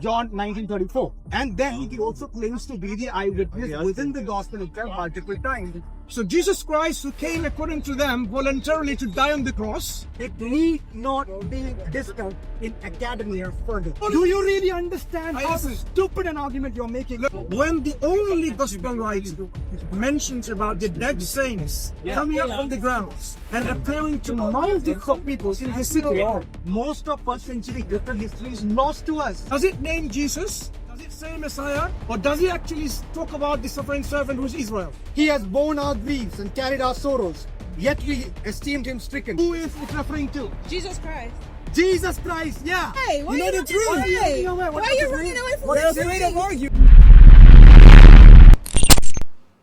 John 1934. And then he also claims to be the eyewitness within the gospel itself multiple times. So Jesus Christ, who came according to them voluntarily to die on the cross, It need not be discussed in academia further. Do you really understand I how stupid an argument you're making? look, when the only gospel writer mentions about the dead saints coming up from the ground and appearing to multitudes of people in the city, Most of first century Christian history is lost to us. does it name Jesus? Say Messiah? Or does he actually talk about the suffering servant who is Israel? He has borne our griefs and carried our sorrows, yet we esteemed him stricken. Who is it referring to? Jesus Christ. Jesus Christ, yeah. Hey, why you know are you the truth. running away? You know what- Why are you running away from What the way to argue?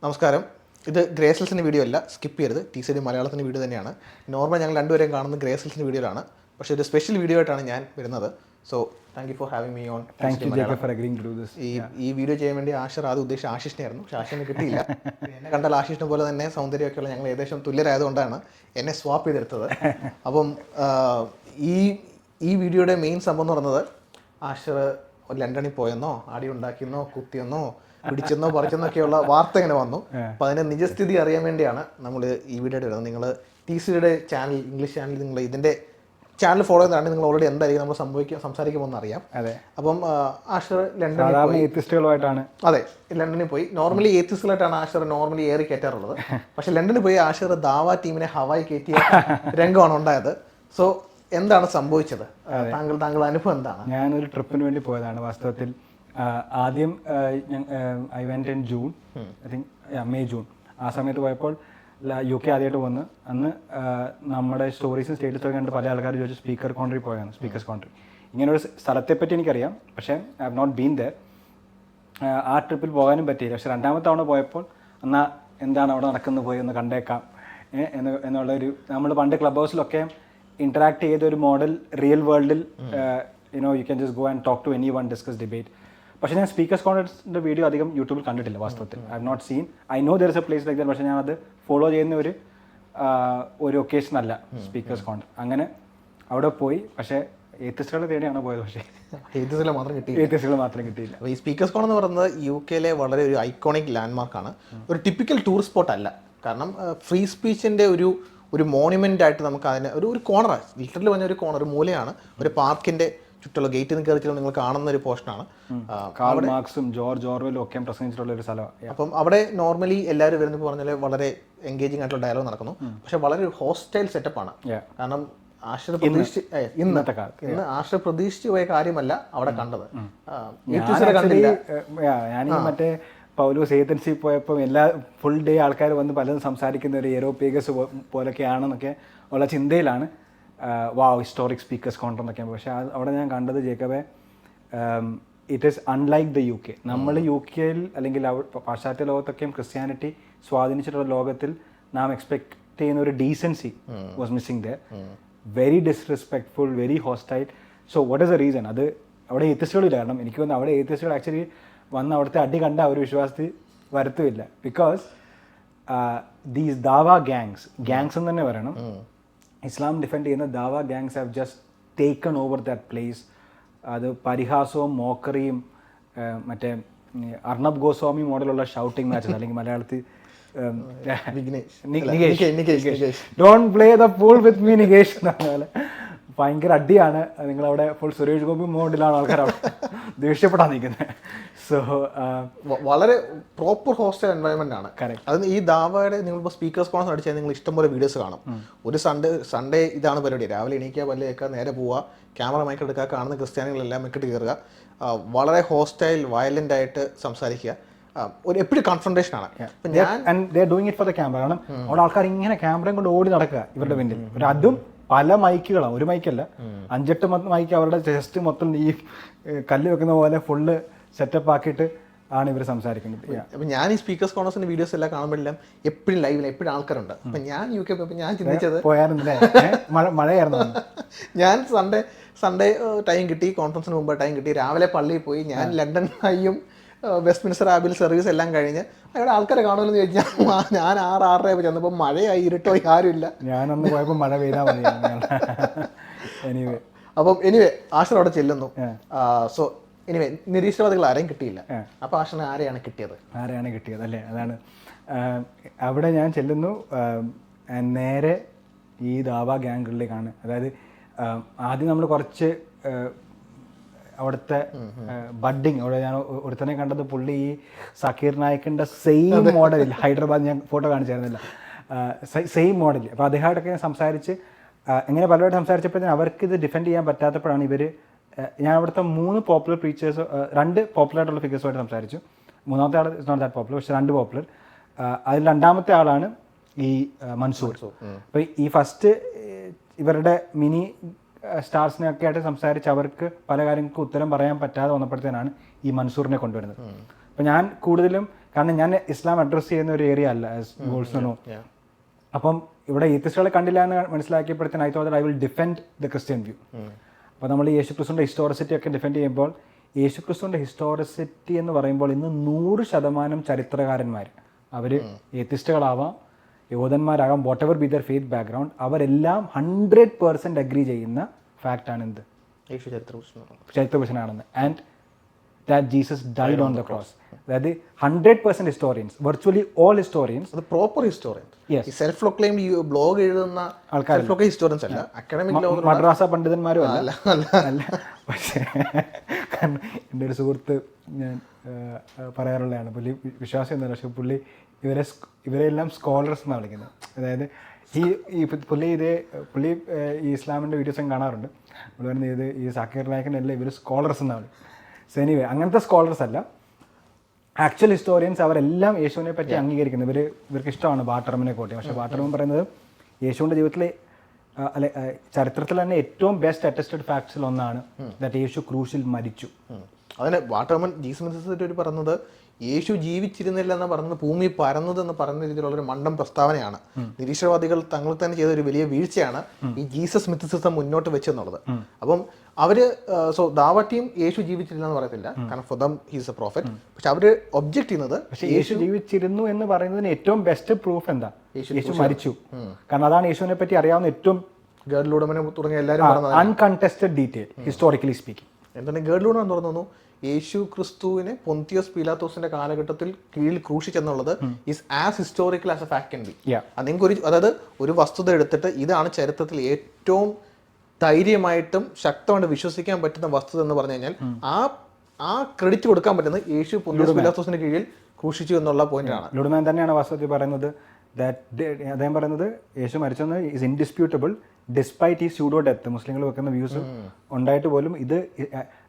നമസ്കാരം ഇത് ഗ്രേസൽസിന്റെ video അല്ല skip ചെയ്യരുത് T C D മലയാളത്തിന്റെ video തന്നെയാണ് normal ഞങ്ങൾ രണ്ടുപേരെയും കാണുന്നത് ഗ്രേസൽസിന്റെ വീഡിയോയിലാണ് പക്ഷേ ഒരു സ്പെഷ്യൽ വീഡിയോ ആയിട്ടാണ് ഞാൻ വരുന്നത് so thank you for having me on thank you Jacob for agreeing to do this. ഈ ഈ വീഡിയോ ചെയ്യാൻ വേണ്ടി ആഷിർ ആദ്യം ഉദ്ദേശിച്ച ആശിഷിനെയായിരുന്നു. പക്ഷേ ആശിഷിനെ കിട്ടിയില്ല. എന്നെ കണ്ടാൽ ആശിഷിനെ പോലെ തന്നെ സൗന്ദര്യമൊക്കെയുള്ള ഞങ്ങൾ ഏകദേശം തുല്യരായതുകൊണ്ടാണ് എന്നെ സ്വാപ്പ് ചെയ്തെടുത്തത്. അപ്പം ഈ ഈ വീഡിയോയുടെ മെയിൻ സംഭവം എന്ന് പറയുന്നത് ആഷിർ ലണ്ടനിൽ പോയെന്നോ അടി ഉണ്ടാക്കിയെന്നോ കുത്തിയെന്നോ പിടിച്ചെന്നോ പറിച്ചെന്നൊക്കെയുള്ള വാർത്ത ഇങ്ങനെ വന്നു. അപ്പോൾ അതിന്റെ നിജസ്ഥിതി അറിയാൻ വേണ്ടിയാണ് നമ്മൾ ഈ വീഡിയോ വരുന്നത് നിങ്ങൾ ടി സിയുടെ ചാനൽ ഇംഗ്ലീഷ് ചാനൽ നിങ്ങൾ ഇതിന്റെ ചാനൽ ഫോളോ ചെയ്യുന്നതാണ് നിങ്ങൾ ഓൾറെഡി എന്തായിരിക്കും നമ്മൾ സംഭവിക്കുക സംസാരിക്കുമെന്ന് അറിയാം അതെ. അപ്പം ആഷർ ലണ്ടനിൽ അതെ ലണ്ടനിൽ പോയി. നോർമലി ഏത്തിസ്റ്റുകളായിട്ടാണ് ആഷർ നോർമലി ഏറി കയറ്റാറുള്ളത്. പക്ഷെ ലണ്ടനിൽ പോയി ആഷർ ദാവ ടീമിനെ ഹവായി കയറ്റിയ രംഗമാണ് ഉണ്ടായത്. സോ എന്താണ് സംഭവിച്ചത്? താങ്കൾ താങ്കളുടെ അനുഭവം എന്താണ്? ഞാനൊരു ട്രിപ്പിന് വേണ്ടി പോയതാണ് വാസ്തവത്തിൽ. ആദ്യം I went in June I think May June ആ സമയത്ത് പോയപ്പോൾ യു കെ ആദ്യമായിട്ട് വന്ന് അന്ന് നമ്മുടെ സ്റ്റോറീസും സ്റ്റേറ്റസൊക്കെ കണ്ട് പല ആൾക്കാർ ചോദിച്ചു സ്പീക്കർ കോൺട്രി പോയാണ് സ്പീക്കേഴ്സ് കോൺട്രി ഇങ്ങനെ ഒരു സ്ഥലത്തെപ്പറ്റി എനിക്കറിയാം. പക്ഷേ I have not been there ആ ട്രിപ്പിൽ പോകാനും പറ്റിയില്ല. പക്ഷെ രണ്ടാമത്തെ തവണ പോയപ്പോൾ എന്നാൽ എന്താണ് അവിടെ നടക്കുന്നത് പോയി ഒന്ന് കണ്ടേക്കാം. എന്ന് എന്നുള്ളൊരു നമ്മൾ പണ്ട് ക്ലബ് ഹൗസിലൊക്കെ ഇന്ററാക്ട് ചെയ്ത ഒരു മോഡൽ റിയൽ വേൾഡിൽ you know you can just go and talk to anyone discuss debate പക്ഷേ ഞാൻ സ്പീക്കേഴ്സ് കോൺഫറൻസിന്റെ വീഡിയോ അധികം യൂട്യൂബിൽ കണ്ടിട്ടില്ല വാസ്തവത്തിൽ. I have not seen I know there is a place like there പക്ഷേ ഞാൻ അത് ഫോളോ ചെയ്യുന്ന ഒരു ഒരു ഒക്കേഷൻ അല്ല സ്പീക്കേഴ്സ് കോൺ അങ്ങനെ അവിടെ പോയി. പക്ഷേ ഏത്തിസ്റ്റുകളെ തേടിയാണ് പോയത് പക്ഷേ. ഏത്തിസിലെ മാത്രം കിട്ടി ഏത്തിസ്റ്റുകൾ മാത്രം കിട്ടിയില്ല. അപ്പോൾ ഈ സ്പീക്കേഴ്സ് കോൺ എന്ന് പറയുന്നത് യു കെയിലെ വളരെ ഒരു ഐക്കോണിക് ലാൻഡ്മാർക്കാണ് ഒരു ടിപ്പിക്കൽ ടൂറിസ്റ്റ് സ്പോട്ട് അല്ല. കാരണം ഫ്രീ സ്പീച്ചിന്റെ ഒരു ഒരു മോണുമെന്റ് ആയിട്ട് നമുക്ക് അതിനെ ഒരു ഒരു കോണർ ലിറ്ററലി പറഞ്ഞ ഒരു കോണർ ഒരു മൂലയാണ്. ഒരു പാർക്കിന്റെ ചുറ്റുള്ള ഗേറ്റിൽ നിന്ന് കയറി നിങ്ങൾ കാണുന്ന ഒരു പോർഷനാണ് കാൾ മാർക്സും ജോർജ് ഓർവെലും ഒക്കെ പ്രസംഗിച്ചിട്ടുള്ള ഒരു സ്ഥലം അപ്പം അവിടെ നോർമലി എല്ലാവരും വരുന്നത് പറഞ്ഞാൽ വളരെ എൻഗേജിങ് ആയിട്ടുള്ള ഡയലോഗ് നടക്കുന്നു. പക്ഷെ വളരെ ഒരു ഹോസ്റ്റൈൽ സെറ്റപ്പ് ആണ്. കാരണം ആശ്രയ പ്രതീക്ഷിച്ച് ഇന്നത്തെ കാലത്ത്, ഇന്ന് ആശ്രയ പ്രതീക്ഷിച്ചു പോയ കാര്യമല്ല അവിടെ കണ്ടത്. കണ്ടില്ല. ഞാൻ മറ്റേ പൗലോസ് ഏതൻസി പോയപ്പോൾ എല്ലാ ഫുൾ ഡേ ആൾക്കാർ വന്ന് പലതും സംസാരിക്കുന്ന ഒരു എറോപേഗസ് പോലൊക്കെയാണെന്നൊക്കെ ഉള്ള ചിന്തയിലാണ്. വാ ഹിസ്റ്റോറിക് സ്പീക്കേഴ്സ് കോൺട്രെന്നൊക്കെ പക്ഷേ പക്ഷെ അവിടെ ഞാൻ കണ്ടത് ജേക്കബെ it is unlike the U K നമ്മൾ യു കെയിൽ അല്ലെങ്കിൽ പാശ്ചാത്യ ലോകത്തൊക്കെയും ക്രിസ്ത്യാനിറ്റി സ്വാധീനിച്ചിട്ടുള്ള ലോകത്തിൽ നാം എക്സ്പെക്ട് ചെയ്യുന്ന ഒരു decency was missing the very disrespectful very hostile so what is a reason അത് അവിടെ ഏത്യസ്റ്റുകളില്ല കാരണം എനിക്ക് തോന്നുന്നു അവിടെ ഏത്യസ്റ്റുകൾ ആക്ച്വലി വന്ന് അവിടുത്തെ അടി കണ്ട ഒരു വിശ്വാസത്തിൽ വരുത്തുമില്ല because these dawah gangs gangs എന്ന് തന്നെ പറയണം. ഇസ്ലാം ഡിഫെൻഡ് ചെയ്യുന്ന dawah gangs have just taken over that place അത് പരിഹാസവും മോക്കറിയും മറ്റേ അർണബ് ഗോസ്വാമി മോഡലുള്ള ഷൗട്ടിംഗ് മാച്ചസ് അല്ലെങ്കിൽ മലയാളത്തിൽ don. Don't play the fool with me Nikesh എന്ന് പറഞ്ഞ പോലെ. ഭയങ്കര അടിയാണ്. നിങ്ങളവിടെ ഫുൾ സുരേഷ് ഗോപി മോഡിലാണ് ആൾക്കാർ അവിടെ ദേഷ്യപ്പെടാൻ നിൽക്കുന്നത് സോ വളരെ പ്രോപ്പർ ഹോസ്റ്റൽ എൻവയോൺമെന്റ് ആണ്. അത് ഈ ദാവയുടെ നിങ്ങളിപ്പോൾ സ്പീക്കേഴ്സ് കോൺസ് അടിച്ചാൽ നിങ്ങൾ ഇഷ്ടംപോലെ വീഡിയോസ് കാണും. ഒരു സൺഡേ സൺഡേ ഇതാണ് പരിപാടി. രാവിലെ എണീക്കുക പല്ല് കേൾക്കുക നേരെ പോവുക ക്യാമറ മൈക്ക് എടുക്കുക കാണുന്ന ക്രിസ്ത്യാനികളെല്ലാം മെക്കിട്ട് കയറുക. വളരെ ഹോസ്റ്റൈൽ വയലന്റ് ആയിട്ട് സംസാരിക്കുക. ഒരു എപ്പോഴും കൺഫ്രണ്ടേഷൻ ആണ്. ഞാൻ doing it for the camera കാരണം അവിടെ ആൾക്കാർ ഇങ്ങനെ ക്യാമറയും കൊണ്ട് ഓടി നടക്കുക ഇവരുടെ പിന്നിൽ. ഒരു അതും പല മൈക്കുകളാണ് ഒരു മൈക്കല്ല. അഞ്ചെട്ട് മൈക്ക് അവരുടെ ചെസ്റ്റ് മൊത്തം ഈ കല്ല് വെക്കുന്ന പോലെ ഫുള്ള് സെറ്റപ്പ് ആക്കിയിട്ട് ആണ് ഇവർ സംസാരിക്കുന്നത്. അപ്പൊ ഞാൻ ഈ സ്പീക്കേഴ്സ് കോണേഴ്സിന്റെ വീഡിയോസ് എല്ലാം കാണുമ്പോഴെല്ലാം എപ്പോഴും ലൈവിൽ എപ്പോഴും ആൾക്കാരുണ്ട്. അപ്പൊ ഞാൻ യു കെ പോയപ്പോൾ ഞാൻ ചിന്തിച്ചത് പോയായിരുന്നില്ലേ? മഴ മഴയായിരുന്നു? ഞാൻ സൺഡേ സൺഡേ ടൈം കിട്ടി. കോൺഫറൻസിന് മുമ്പ് ടൈം കിട്ടി. രാവിലെ പള്ളിയിൽ പോയി. ഞാൻ ലണ്ടൻ ഹൈയും വെസ്റ്റ് മിനിസ്റ്റർ ആബിൽ സർവീസ് എല്ലാം കഴിഞ്ഞ് അവിടെ ആൾക്കാരെ കാണുമല്ലോ എന്ന് ചോദിച്ചാൽ ഞാൻ ആറ് ആറര ചെന്നപ്പോൾ മഴയായി ഇരുട്ടോ ആരുമില്ല. ഞാനന്ന് പോയപ്പോൾ മഴ പെയ്താൽ മതി. എനിവേ അപ്പം എനിവേ ആശ അവിടെ ചെല്ലുന്നു. സോ എനിവേ നിരീശ്വരവാദികൾ ആരെയും കിട്ടിയില്ല. അപ്പോൾ ആഷറിന് ആരെയാണ് കിട്ടിയത്? ആരെയാണ് കിട്ടിയത്? അല്ലേ? അതാണ്. അവിടെ ഞാൻ ചെല്ലുന്നു. നേരെ ഈ ദാവ ഗ്യാങ്കുകളിലേക്കാണ് അതായത് ആദ്യം നമ്മൾ കുറച്ച് അവിടുത്തെ ബഡ്ഡിങ്. അവിടെ ഞാൻ ഒരുത്തനെ കണ്ടത് പുള്ളി ഈ സക്കീർ നായിക്കിന്റെ സെയിം മോഡലിൽ ഹൈദരാബാദ് ഞാൻ ഫോട്ടോ കാണിച്ചായിരുന്നില്ല. സെയിം മോഡൽ അപ്പോൾ അദ്ദേഹമായിട്ടൊക്കെ ഞാൻ സംസാരിച്ച് ഇങ്ങനെ പലരോട് സംസാരിച്ചപ്പോഴത്തേനും അവർക്ക് ഇത് ഡിഫെൻഡ് ചെയ്യാൻ പറ്റാത്തപ്പോഴാണ് ഇവർ ഞാൻ അവിടുത്തെ മൂന്ന് പോപ്പുലർ ഫീച്ചേഴ്സ് രണ്ട് പോപ്പുലർ ആയിട്ടുള്ള ഫിഗേഴ്സുമായിട്ട് സംസാരിച്ചു. മൂന്നാമത്തെ ആൾ ഇസ് നോട്ട് ദാറ്റ് പോപ്പുലർ പക്ഷെ രണ്ട് പോപ്പുലർ അതിൽ രണ്ടാമത്തെ ആളാണ് ഈ മൻസൂർ. അപ്പോൾ ഈ ഫസ്റ്റ് ഇവരുടെ മിനി സ്റ്റാർസിനെയൊക്കെ ആയിട്ട് സംസാരിച്ച് അവർക്ക് പല കാര്യങ്ങൾക്ക് ഉത്തരം പറയാൻ പറ്റാതെ വന്നപ്പോഴത്തേനാണ് ഈ മൻസൂറിനെ കൊണ്ടുവരുന്നത്. അപ്പോൾ ഞാൻ കൂടുതലും കാരണം ഞാൻ ഇസ്ലാം അഡ്രസ്സ് ചെയ്യുന്ന ഒരു ഏരിയ അല്ല ഗോൾസണോ. അപ്പം ഇവിടെ ഈത്തിസ്റ്റുകളെ കണ്ടില്ല എന്ന് മനസ്സിലാക്കിയപ്പോഴത്തേന് I thought I will defend the Christian view അപ്പോൾ നമ്മൾ യേശു ക്രിസ്തുവിന്റെ ഹിസ്റ്റോറിസിറ്റി ഒക്കെ ഡിഫെൻഡ് ചെയ്യുമ്പോൾ യേശു ക്രിസ്തുവിന്റെ ഹിസ്റ്റോറിസിറ്റി എന്ന് പറയുമ്പോൾ ഇന്ന് നൂറ് ശതമാനം ചരിത്രകാരന്മാർ അവർ ഏത്തിസ്റ്റുകളാവാം യോധന്മാരാകാം whatever be their faith background അവരെല്ലാം ഹൺഡ്രഡ് പേഴ്സന്റ് അഗ്രി ചെയ്യുന്ന ഫാക്റ്റാണ് എന്ത്? ചരിത്രപുരുഷനാണെന്ന്. And that Jesus died on the cross അതായത് hundred percent historians virtually all historians അത് proper historian self proclaim blog എഴുതുന്ന ആൾക്കാർ ഹിസ്റ്റോറിയൻസ് അല്ല അക്കാഡമിക് മദ്രാസ പണ്ഡിതന്മാരും അല്ല. അല്ല പക്ഷേ എന്റെ ഒരു സുഹൃത്ത് ഞാൻ പറയാറുള്ളതാണ് പുള്ളി വിശ്വാസം എന്താണ് പക്ഷേ പുള്ളി ഇവരെ ഇവരെല്ലാം സ്കോളേഴ്സ് എന്നാണ് വിളിക്കുന്നത്. അതായത് ഈ ഈ പുള്ളി ഇതേ പുള്ളി ഈ ഇസ്ലാമിന്റെ വീഡിയോസും കാണാറുണ്ട്. പുള്ളി പറയുന്നത് ഇത് ഈ സാക്കിർ നായകന്റെ എല്ലാം ഇവർ സ്കോളേഴ്സ് എന്നാണ് സെനിവേ എനിവേ അങ്ങനത്തെ സ്കോളേഴ്സ് അല്ല. ആക്ച്വൽ ഹിസ്റ്റോറിയൻസ് അവരെല്ലാം യേശുവിനെ പറ്റി അംഗീകരിക്കുന്നത് ഇവർ ഇവർക്ക് ഇഷ്ടമാണ് ബാട്ടർമിനെ കോട്ടി പക്ഷേ ബാട്ടർമൻ പറയുന്നത് യേശുവിന്റെ ജീവിതത്തിലെ അല്ലെ ചരിത്രത്തിൽ തന്നെ ഏറ്റവും ബെസ്റ്റ് അറ്റസ്റ്റഡ് ഫാക്ട്സിൽ ഒന്നാണ് ദാറ്റ് യേശു ക്രൂശിൽ മരിച്ചു. അതിന് വാട്ടർമൻ ജീസസ് മെസ്സസ് പറഞ്ഞത് യേശു ജീവിച്ചിരുന്നില്ല എന്ന് പറഞ്ഞ ഭൂമി പരന്നതെന്ന് പറയുന്ന രീതിയിലുള്ള ഒരു മണ്ടം പ്രസ്താവനയാണ്. നിരീശ്വരവാദികൾ തങ്ങൾ തന്നെ ചെയ്ത ഒരു വലിയ വീഴ്ചയാണ് ഈ ജീസസ് മിത്തിസിസം മുന്നോട്ട് വെച്ചെന്നുള്ളത്. അപ്പം അവർ സോ ദാവട്ടിയും ടീം യേശു ജീവിച്ചിരുന്ന എന്ന് പറയത്തില്ല കാരണം for them he's a prophet പക്ഷെ അവർ ഒബ്ജക്ട് ചെയ്യുന്നത് പക്ഷേ യേശു ജീവിച്ചിരുന്നു എന്ന് പറയുന്നതിന് ഏറ്റവും ബെസ്റ്റ് പ്രൂഫ് എന്താ? യേശു മരിച്ചു. കാരണം അതാണ് യേശുവിനെ പറ്റി അറിയാവുന്ന ഏറ്റവും ഗേർഡിലൂടെ തുടങ്ങിയ എല്ലാവരും അൺകണ്ടസ്റ്റഡ് ഡീറ്റെയിൽ ഹിസ്റ്റോറിക്കലി സ്പീക്കിംഗ് എന്താണ് ഗേർഡിലൂടെ എന്ന് തോന്നുന്നു യേശു ക്രിസ്തുവിനെ പൊന്തിയോസ് പീലാത്തോസിന്റെ കാലഘട്ടത്തിൽ കീഴിൽ ക്രൂശിച്ചെന്നുള്ളത് is as historical as a fact and B Yeah. നിങ്ങൾക്ക് ഒരു അതായത് ഒരു വസ്തുത എടുത്തിട്ട് ഇതാണ് ചരിത്രത്തിൽ ഏറ്റവും ധൈര്യമായിട്ടും ശക്തമായിട്ട് വിശ്വസിക്കാൻ പറ്റുന്ന വസ്തുത എന്ന് പറഞ്ഞു കഴിഞ്ഞാൽ ആ ആ ക്രെഡിറ്റ് കൊടുക്കാൻ പറ്റുന്നത് യേശു പൊന്തിയോസ് പീലാത്തോസിന്റെ കീഴിൽ ക്രൂശിച്ചു എന്നുള്ള പോയിന്റാണ് ലുഡുമാൻ തന്നെയാണ് വാസ്തവത്തിൽ പറയുന്നത് ദാറ്റ് അദ്ദേഹം പറയുന്നത് യേശു മരിച്ചെന്ന് ഇസ് ഇൻഡിസ്പ്യൂട്ടബിൾ ഡിസ്പൈറ്റ് ഈ സ്യൂഡോ ഡെത്ത് മുസ്ലിങ്ങൾ വെക്കുന്ന വ്യൂസ് ഉണ്ടായിട്ട് പോലും ഇത്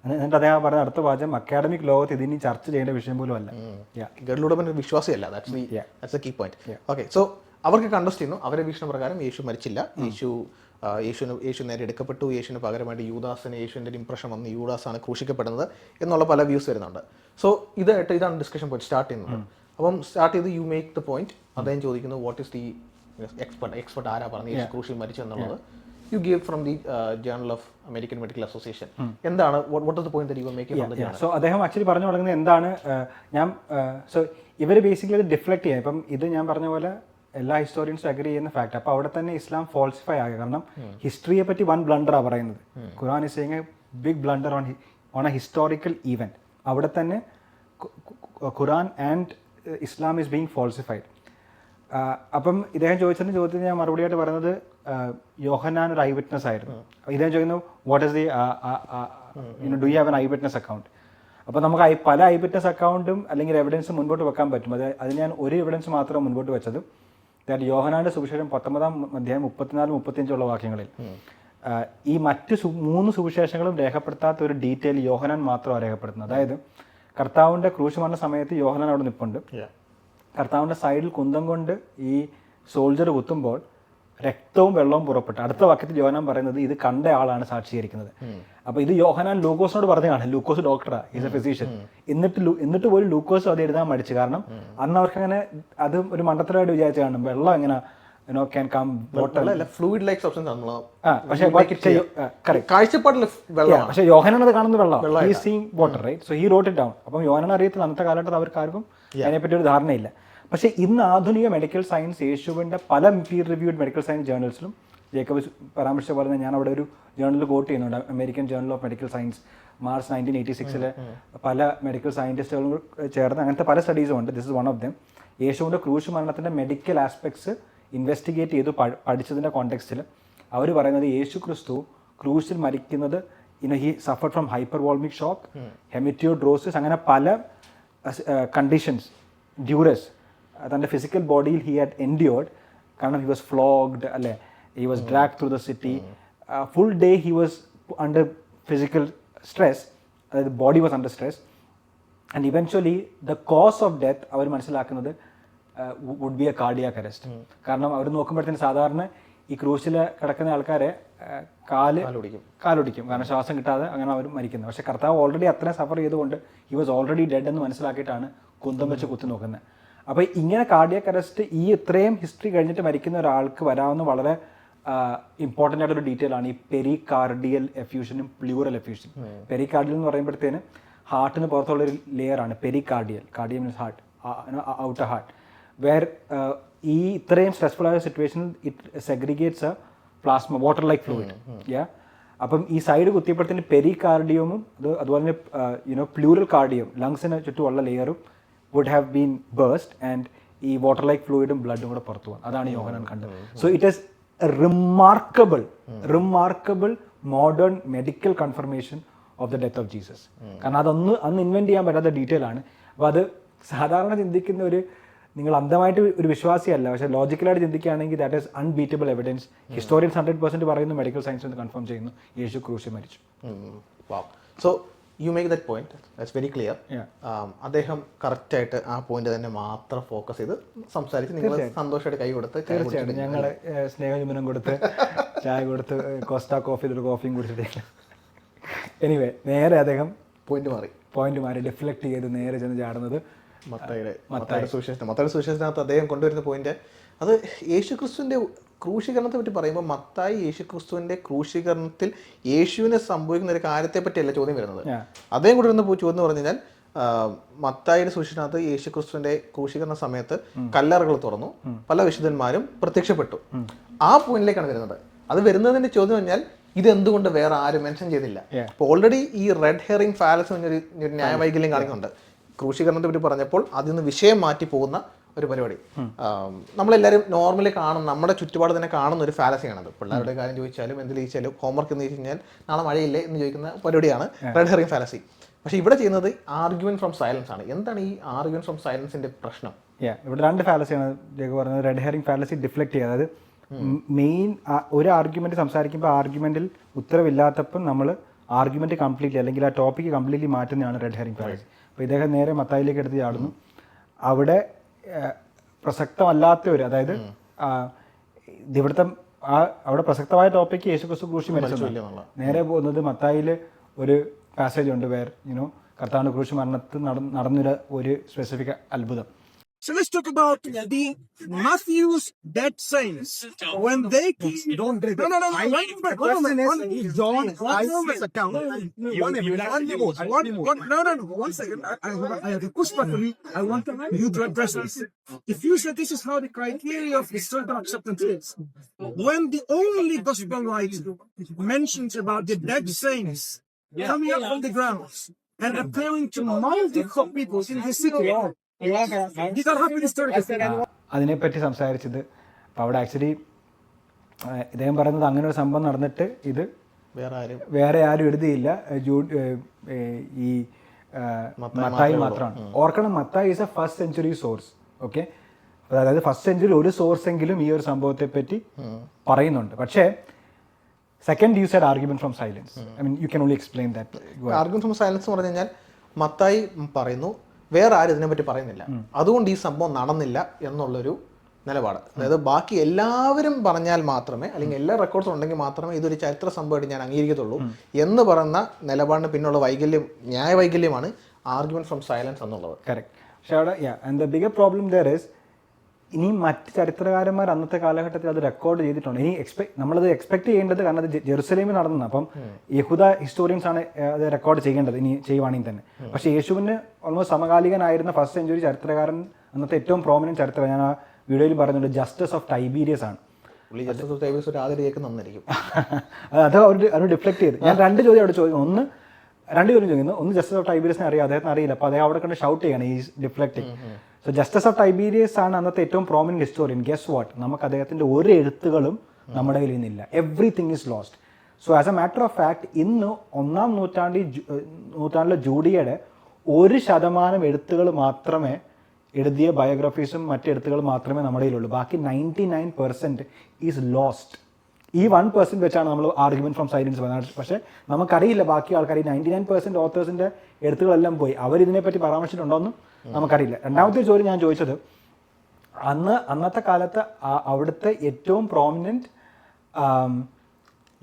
എന്നിട്ട് അദ്ദേഹം പറഞ്ഞ അടുത്ത വാചകം അക്കാഡമിക് ലോകത്ത് ഇതിനി ചർച്ച ചെയ്യേണ്ട വിഷയം പോലും അല്ല. വിശ്വാസിയല്ല. That's key point okay so അവർക്ക് കണ്ടസ്റ്റ് ചെയ്യുന്നു അവരെ വീക്ഷണ പ്രകാരം യേശു മരിച്ചില്ല. യേശു യേശുവിന് യേശു നേരെ എടുക്കപ്പെട്ടു. യേശുവിന് പകരമായിട്ട് യൂദാസിന് യേശുവിന്റെ ഇംപ്രഷൻ വന്ന് യൂദാസാണ് ക്രൂശിക്കപ്പെടുന്നത് എന്നുള്ള പല വ്യൂസ് വരുന്നുണ്ട്. സോ ഇതായിട്ട് ഇതാണ് ഡിസ്കഷൻ പോയിന്റ് സ്റ്റാർട്ട് ചെയ്യുന്നത്. അപ്പം സ്റ്റാർട്ട് ചെയ്ത് യു മേക്ക് ദ പോയിന്റ് അദ്ദേഹം ചോദിക്കുന്നു what is the expert expert ആരാ പറഞ്ഞു യേശു ക്രൂശിൽ മരിച്ചു എന്നുള്ളത്? You give from the journal of American Medical Association എന്താണ് വാട്ട് പോയിന്റ് സോ അദ്ദേഹം ആക്ച്വലി പറഞ്ഞു തുടങ്ങുന്നത് എന്താണ് ഞാൻ സോ ഇവർ ബേസിക്കലി ഇത് ഡിഫ്ലക്ട് ചെയ്യാം. ഇപ്പം ഇത് ഞാൻ പറഞ്ഞ പോലെ എല്ലാ ഹിസ്റ്റോറിയൻസും അഗ്രി ചെയ്യുന്ന ഫാക്ട് അപ്പോൾ അവിടെ തന്നെ ഇസ്ലാം ഫോൾസിഫൈ ആകുക കാരണം ഹിസ്റ്ററിയെ പറ്റി വൺ ബ്ലണ്ടറാണ് പറയുന്നത്. ഖുർആൻ is a big blunder on on a historical event അവിടെ തന്നെ ഖു- ഖു- ഖുറാൻ ആൻഡ് ഇസ്ലാം ഈസ് ബീങ് ഫോൾസിഫൈഡ് അപ്പം ഇദ്ദേഹം ചോദിച്ചതിന് ചോദ്യത്തിന് ഞാൻ മറുപടിയായിട്ട് പറയുന്നത് യോഹനാൻ ഒരു ഐ വിറ്റ്നസ് ആയിരുന്നു ഇദ്ദേഹം ചോദിക്കുന്നു what is the do you have an eyewitness account അപ്പോൾ നമുക്ക് ഐ പല ഐ വിറ്റ്നസ് അക്കൗണ്ടും അല്ലെങ്കിൽ എവിഡൻസ് മുൻപോട്ട് വെക്കാൻ പറ്റും. അത് അത് ഞാൻ ഒരു എവിഡൻസ് മാത്രം മുൻപോട്ട് വെച്ചത് ദാറ്റ് യോഹനാന്റെ സുവിശേഷം പത്തൊമ്പതാം അധ്യായം മുപ്പത്തിനാല് മുപ്പത്തിയഞ്ചുള്ള വാക്യങ്ങളിൽ. ഈ മറ്റ് മൂന്ന് സുവിശേഷങ്ങളും രേഖപ്പെടുത്താത്ത ഒരു ഡീറ്റെയിൽ യോഹനാൻ മാത്രമാണ് രേഖപ്പെടുത്തുന്നത്. അതായത് കർത്താവിന്റെ ക്രൂശ് മരണ സമയത്ത് യോഹനാൻ അവിടെ നിൽപ്പുണ്ട് കർത്താവിന്റെ സൈഡിൽ കുന്തം കൊണ്ട് ഈ സോൾജർ കുത്തുമ്പോൾ രക്തവും വെള്ളവും പുറപ്പെട്ടു. അടുത്ത വാക്യത്തിൽ യോഹനാൻ പറയുന്നത് ഇത് കണ്ട ആളാണ് സാക്ഷീകരിക്കുന്നത്. അപ്പൊ ഇത് യോഹനാൻ ലൂക്കോസിനോട് പറഞ്ഞതാണ്. ലൂക്കോസ് ഡോക്ടറാ. ഈസ് എ ഫിസീഷ്യൻ എന്നിട്ട് എന്നിട്ട് പോലും ലൂക്കോസ് അത് എഴുതാൻ മടിച്ചു. കാരണം അന്ന് അവർക്ക് അങ്ങനെ അത് ഒരു മണ്ടത്തരമായിട്ട് വിചാരിച്ചു കാണും. വെള്ളം എങ്ങനെ പക്ഷേ യോഹനാൻ അത് കാണുന്നത് വെള്ളം water right so he wrote it down അപ്പം യോഹനാൻ അറിയത്തില്ല അന്നത്തെ കാലഘട്ടത്തിൽ അവർക്ക് ആർക്കും അതിനെപ്പറ്റി ഒരു ധാരണയില്ല. പക്ഷേ ഇന്ന് ആധുനിക മെഡിക്കൽ സയൻസ് യേശുവിന്റെ പല പീർ റിവ്യൂഡ് മെഡിക്കൽ സയൻസ് ജേർണൽസിലും ജേക്കബ് പരാമർശിച്ച പോലെ തന്നെ ഞാൻ അവിടെ ഒരു ജേർണൽ കോട്ട് ചെയ്യുന്നുണ്ട്. American journal of medical science March nineteen eighty സിക്സിലെ പല മെഡിക്കൽ സയന്റിസ്റ്റുകളും ചേർന്ന് അങ്ങനത്തെ പല സ്റ്റഡീസും ഉണ്ട്. This is one of them യേശുവിന്റെ ക്രൂശ് മരണത്തിന്റെ മെഡിക്കൽ ആസ്പെക്ട്സ് ഇൻവെസ്റ്റിഗേറ്റ് ചെയ്തു പഠി- പഠിച്ചതിന്റെ കോണ്ടെക്സ്റ്റിൽ അവർ പറയുന്നത് യേശു ക്രിസ്തു ക്രൂശിൽ മരിക്കുന്നത് ഇനോ he suffer from hypovolemic shock hematidrosis അങ്ങനെ പല കണ്ടീഷൻസ് ഡ്യൂറസ് തന്റെ ഫിസിക്കൽ ബോഡിയിൽ ഹി ഹാഡ് എൻഡ്യോർഡ് കാരണം ഹി വാസ് ഫ്ലോഗ്ഡ് അല്ലേ? He was drag through the city full day he was under physical stress അതായത് body was under stress and eventually the cause of death അവർ മനസ്സിലാക്കുന്നത് would be a cardiac arrest കാരണം അവർ നോക്കുമ്പോഴത്തേന് സാധാരണ ഈ ക്രൂസിൽ കിടക്കുന്ന ആൾക്കാരെ uh, കാൽ കാലൊടിക്കും. കാരണം ശ്വാസം കിട്ടാതെ അങ്ങനെ അവർ മരിക്കുന്നത് പക്ഷേ കർത്താവ് ഓൾറെഡി അത്രയും സഫർ ചെയ്തുകൊണ്ട് ഹി വാസ് ഓൾറെഡി ഡെഡ് എന്ന് മനസ്സിലാക്കിയിട്ടാണ് കുന്തം വെച്ച് കുത്തി നോക്കുന്നത്. അപ്പോൾ ഇങ്ങനെ കാർഡിയാക് അറസ്റ്റ് ഈ ഇത്രയും ഹിസ്റ്ററി കഴിഞ്ഞിട്ട് മരിക്കുന്ന ഒരാൾക്ക് വരാവുന്ന വളരെ ഇമ്പോർട്ടന്റ് ആയിട്ടൊരു ഡീറ്റെയിൽ ആണ് ഈ പെരികാർഡിയൽ എഫ്യൂഷനും പ്ലൂറൽ എഫ്യൂഷനും പെരികാർഡിയൽ എന്ന് പറയുമ്പോഴത്തേന് ഹാർട്ടിന് പുറത്തുള്ള ഒരു ലെയർ ആണ്. Pericardial cardial means heart outer heart where ഈ ഇത്രയും സ്ട്രെസ്ഫുൾ ആയ situation it segregates a plasma water like fluid yeah അപ്പം ഈ സൈഡ് കുത്തിയപ്പോഴത്തേന് പെരികാർഡിയവും അത് അതുപോലെ തന്നെ യുനോ പ്ലൂറൽ കാർഡിയം ലങ്സിന് ചുറ്റുമുള്ള ലെയറും would have been burst and ഈ വാട്ടർ ലൈക്ക് ഫ്ലൂയിഡും ബ്ലഡും കൂടെ പുറത്തു പോകും. അതാണ് യോഹനാൻ കണ്ടത്. So it is remarkable remarkable modern medical confirmation of the death of Jesus കാരണം അതൊന്ന് അന്ന് ഇൻവെന്റ് ചെയ്യാൻ പറ്റാത്ത ഡീറ്റെയിൽ ആണ്. അപ്പോൾ അത് സാധാരണ ചിന്തിക്കുന്ന ഒരു നിങ്ങൾ അന്ധമായിട്ട് ഒരു വിശ്വാസിയല്ല. പക്ഷേ ലോജിക്കലായിട്ട് ചിന്തിക്കുകയാണെങ്കിൽ that is unbeatable evidence historians hundred percent പറയുന്നു മെഡിക്കൽ സയൻസ് എന്ന് കൺഫേം ചെയ്യുന്നു യേശു ക്രൂശി മരിച്ചു. So you make that point that's very clear. അദ്ദേഹം കറക്റ്റായിട്ട് ആ പോയിന്റ് തന്നെ മാത്രം ഫോക്കസ് ചെയ്ത് സംസാരിച്ച് നിങ്ങൾ സന്തോഷമായിട്ട് കൈ കൊടുത്ത് ചായ തീർച്ചയായിട്ടും ഞങ്ങൾ സ്നേഹചുമനം കൊടുത്ത് ചായ കൊടുത്ത് കോസ്റ്റാ കോഫി ഒരു കോഫിയും കുടിച്ചിട്ട് എനിവേ നേരെ അദ്ദേഹം പോയിന്റ് മാറി. പോയിന്റ് മാറി ഡിഫ്ലക്ട് ചെയ്ത് നേരെ ചെന്ന് ചാടുന്നത് മത്തായിയുടെ മത്തായിയുടെ സുവിശേഷം മത്തയുടെ സുവിശേഷത്തിനകത്ത് അദ്ദേഹം കൊണ്ടുവരുന്ന പോയിന്റ് അത് യേശുക്രിസ്തുവിന്റെ ക്രൂശീകരണത്തെ പറ്റി പറയുമ്പോൾ മത്തായി യേശുക്രിസ്തുവിന്റെ ക്രൂശീകരണത്തിൽ യേശുവിനെ സംഭവിക്കുന്ന ഒരു കാര്യത്തെ പറ്റിയല്ല ചോദ്യം വരുന്നത്. അദ്ദേഹം കൊണ്ടുവരുന്ന ചോദ്യം എന്ന് പറഞ്ഞു കഴിഞ്ഞാൽ മത്തായിയുടെ സുവിശേഷനകത്ത് യേശുക്രിസ്തുവിന്റെ ക്രൂശീകരണ സമയത്ത് കല്ലറകൾ തുറന്നു പല വിശുദ്ധന്മാരും പ്രത്യക്ഷപ്പെട്ടു. ആ പോയിന്റിലേക്കാണ് വരുന്നത്. അത് വരുന്നതിന്റെ ചോദ്യം പറഞ്ഞാൽ ഇത് എന്തുകൊണ്ട് വേറെ ആരും മെൻഷൻ ചെയ്തില്ല. അപ്പോൾ ഓൾറെഡി ഈ റെഡ് ഹെയറിംഗ് ഫാലസ് എന്നൊരു ന്യായവൈകല്യം കാണിക്കുന്നുണ്ട്. ക്രൂശീകരണത്തെ പറ്റി പറഞ്ഞപ്പോൾ അതിൽ നിന്ന് വിഷയം മാറ്റി പോകുന്ന ഒരു പരിപാടി. നമ്മളെല്ലാവരും നോർമലി കാണും നമ്മുടെ ചുറ്റുപാട് തന്നെ കാണുന്ന ഒരു ഫാലസിയാണത് പിള്ളേരുടെ കാര്യം ചോദിച്ചാലും എന്ത് ചോദിച്ചാലും ഹോംവർക്ക് എന്ന് ചോദിച്ചു കഴിഞ്ഞാൽ നാളെ മഴയില്ലേ എന്ന് ചോദിക്കുന്ന പരിപാടിയാണ് റെഡ് ഹെറിങ് ഫാലസി പക്ഷേ ഇവിടെ ചെയ്യുന്നത് ആർഗ്യുമെന്റ് ഫ്രം സൈലൻസ് ആണ്. എന്താണ് ഈ ആർഗ്യുമെന്റ് ഫ്രം സൈലൻസിന്റെ പ്രശ്നം? ഇവിടെ രണ്ട് ഫാലസിയാണ് ജേക്ക് പറഞ്ഞത്. റെഡ് ഹെറിങ് ഫാലസി ഡിഫ്ലക്ട് ചെയ്യുക. അതായത് മെയിൻ ഒരു ആർഗ്യുമെന്റ് സംസാരിക്കുമ്പോൾ ആർഗ്യുമെന്റിൽ ഉത്തരവില്ലാത്തപ്പം നമ്മൾ ആർഗ്യുമെന്റ് കംപ്ലീറ്റ്ലി അല്ലെങ്കിൽ ആ ടോപ്പിക്ക് കംപ്ലീറ്റ്ലി മാറ്റുന്നതാണ് റെഡ് ഹെറിങ് ഫാലസി അപ്പോൾ ഇദ്ദേഹം നേരെ മത്തായിലേക്ക് എടുത്ത് ചാടുന്നു. അവിടെ പ്രസക്തമല്ലാത്തവർ പ്രസക്തമല്ലാത്ത ഒരു അതായത് ഇവിടുത്തെ ആ അവിടെ പ്രസക്തമായ ടോപ്പിക്ക് യേശുക്രിസ്തു ക്രൂശി മരിച്ചു നേരെ പോകുന്നത് മത്തായിൽ ഒരു പാസേജ് ഉണ്ട് വേർ യുനോ കർത്താവിന്റെ ക്രൂശ് മരണത്തിൽ നട- നടന്നൊരു ഒരു സ്പെസിഫിക് അത്ഭുതം. So let's talk about the Matthew's dead saints. When they don't do no, no, no, no. One moment, one moment, one John, one account. One minute, one one, no, no, no, one second. I, I, I have a question for you. I want you to address this. If you say this is how the criteria of historical acceptance is, when the only gospel writer mentions about the dead saints coming up from the grounds and appearing to multitudes of people in the city, അതിനെപ്പറ്റി സംസാരിച്ചത്. അപ്പോൾ അവിടെ actually ഇദ്ദേഹം പറയുന്നത് അങ്ങനെ ഒരു സംഭവം നടന്നിട്ട് ഇത് വേറെ ആരും വേറെ ആരും എഴുതിയില്ല. ഈ മത്തായി മാത്രമാണ്. ഓർക്കണം Mathai is a first century source okay അതായത് ഫസ്റ്റ് സെഞ്ചുറി ഒരു സോഴ്സ് എങ്കിലും ഈ ഒരു സംഭവത്തെ പറ്റി പറയുന്നുണ്ട്. പക്ഷേ second use ad argument from silence I mean you can only explain that argument from silence എന്ന് പറഞ്ഞു കഴിഞ്ഞാൽ മത്തായി പറയുന്നു വേറെ ആരും ഇതിനെപ്പറ്റി പറയുന്നില്ല. അതുകൊണ്ട് ഈ സംഭവം നടന്നില്ല എന്നുള്ളൊരു നിലപാട്. അതായത് ബാക്കി എല്ലാവരും പറഞ്ഞാൽ മാത്രമേ അല്ലെങ്കിൽ എല്ലാ റെക്കോർഡ്സും ഉണ്ടെങ്കിൽ മാത്രമേ ഇതൊരു ചരിത്ര സംഭവമായിട്ട് ഞാൻ അംഗീകരിക്കത്തുള്ളൂ എന്ന് പറയുന്ന നിലപാടിന് പിന്നുള്ള വൈകല്യം ന്യായ വൈകല്യമാണ് ആർഗ്യുമെന്റ് ഫ്രം സൈലൻസ് എന്നുള്ളത് കറക്റ്റ് പക്ഷേ അവിടെ the bigger problem there is ഇനി മറ്റ് ചരിത്രകാരന്മാർ അന്നത്തെ കാലഘട്ടത്തിൽ അത് റെക്കോർഡ് ചെയ്തിട്ടുണ്ട്. ഇനി എക്സ്പെക്ട് നമ്മളത് എക്സ്പെക്ട് ചെയ്യേണ്ടത് കാരണം അത് ജെറുസലേമിൽ നടന്നു അപ്പം യഹൂദ ഹിസ്റ്റോറിയൻസ് ആണ് അത് റെക്കോർഡ് ചെയ്യേണ്ടത് ഇനി ചെയ്യുവാണെങ്കിൽ തന്നെ. പക്ഷേ യേശുവിന് ഓൾമോസ്റ്റ് സമകാലികനായിരുന്ന ഫസ്റ്റ് സെഞ്ചുറി ചരിത്രകാരൻ അന്നത്തെ ഏറ്റവും പ്രോമിനന്റ് ചരിത്രം ഞാൻ ആ വീഡിയോയിൽ പറയുന്നുണ്ട് ജസ്റ്റിസ് ഓഫ് ടൈബീരിയസ് ആണ്. അത് അവർ അവർ ഡിഫ്ലക്ട് ചെയ്ത്. ഞാൻ രണ്ട് ചോദ്യം അവിടെ ചോദിക്കും ഒന്ന് രണ്ട് ചോദ്യം ചോദിക്കുന്നു. ഒന്ന് ജസ്റ്റിസ് ഓഫ് ടൈബീരിയസിനെ അറിയാം അദ്ദേഹത്തിന് അറിയില്ല. അപ്പോൾ അദ്ദേഹം അവിടെ കണ്ട് ഷൗട്ട് ചെയ്യണം ഈ deflecting so Justus of Tiberias ആണ് അന്നത്തെ ഏറ്റവും പ്രോമിനന്റ് ഹിസ്റ്റോറിയൻ ഗെസ് വാട്ട് നമുക്ക് അദ്ദേഹത്തിന്റെ ഒരു എഴുത്തുകളും നമ്മുടെ കയ്യിൽ നിന്നില്ല. Everything is lost so as a matter of fact ഇന്ന് ഒന്നാം നൂറ്റാണ്ടിൽ നൂറ്റാണ്ടിലെ ജൂഡിയയുടെ ഒരു ശതമാനം എഴുത്തുകൾ മാത്രമേ എഴുതിയ ബയോഗ്രഫീസും മറ്റ് എഴുത്തുകൾ മാത്രമേ നമ്മുടെ കയ്യിലുള്ളൂ. ബാക്കി ninety nine percent is lost ഈ വൺ പെർസെന്റ് വെച്ചാണ് നമ്മൾ ആർഗ്യുമെന്റ് ഫ്രം സൈലൻസ് പറയുന്നത് പക്ഷേ നമുക്കറിയില്ല ബാക്കി ആൾക്കാർ ഈ നയന്റി നയൻ പെർസെന്റ് ഓത്തേഴ്സിന്റെ എഴുത്തുകളെല്ലാം പോയി. അവരിതിനെപ്പറ്റി പരാമർശിച്ചിട്ടുണ്ടോന്നും നമുക്കറിയില്ല. രണ്ടാമത്തെ ചോദ്യം ഞാൻ ചോദിച്ചത് അന്ന് അന്നത്തെ കാലത്ത് അവിടുത്തെ ഏറ്റവും പ്രോമിനന്റ്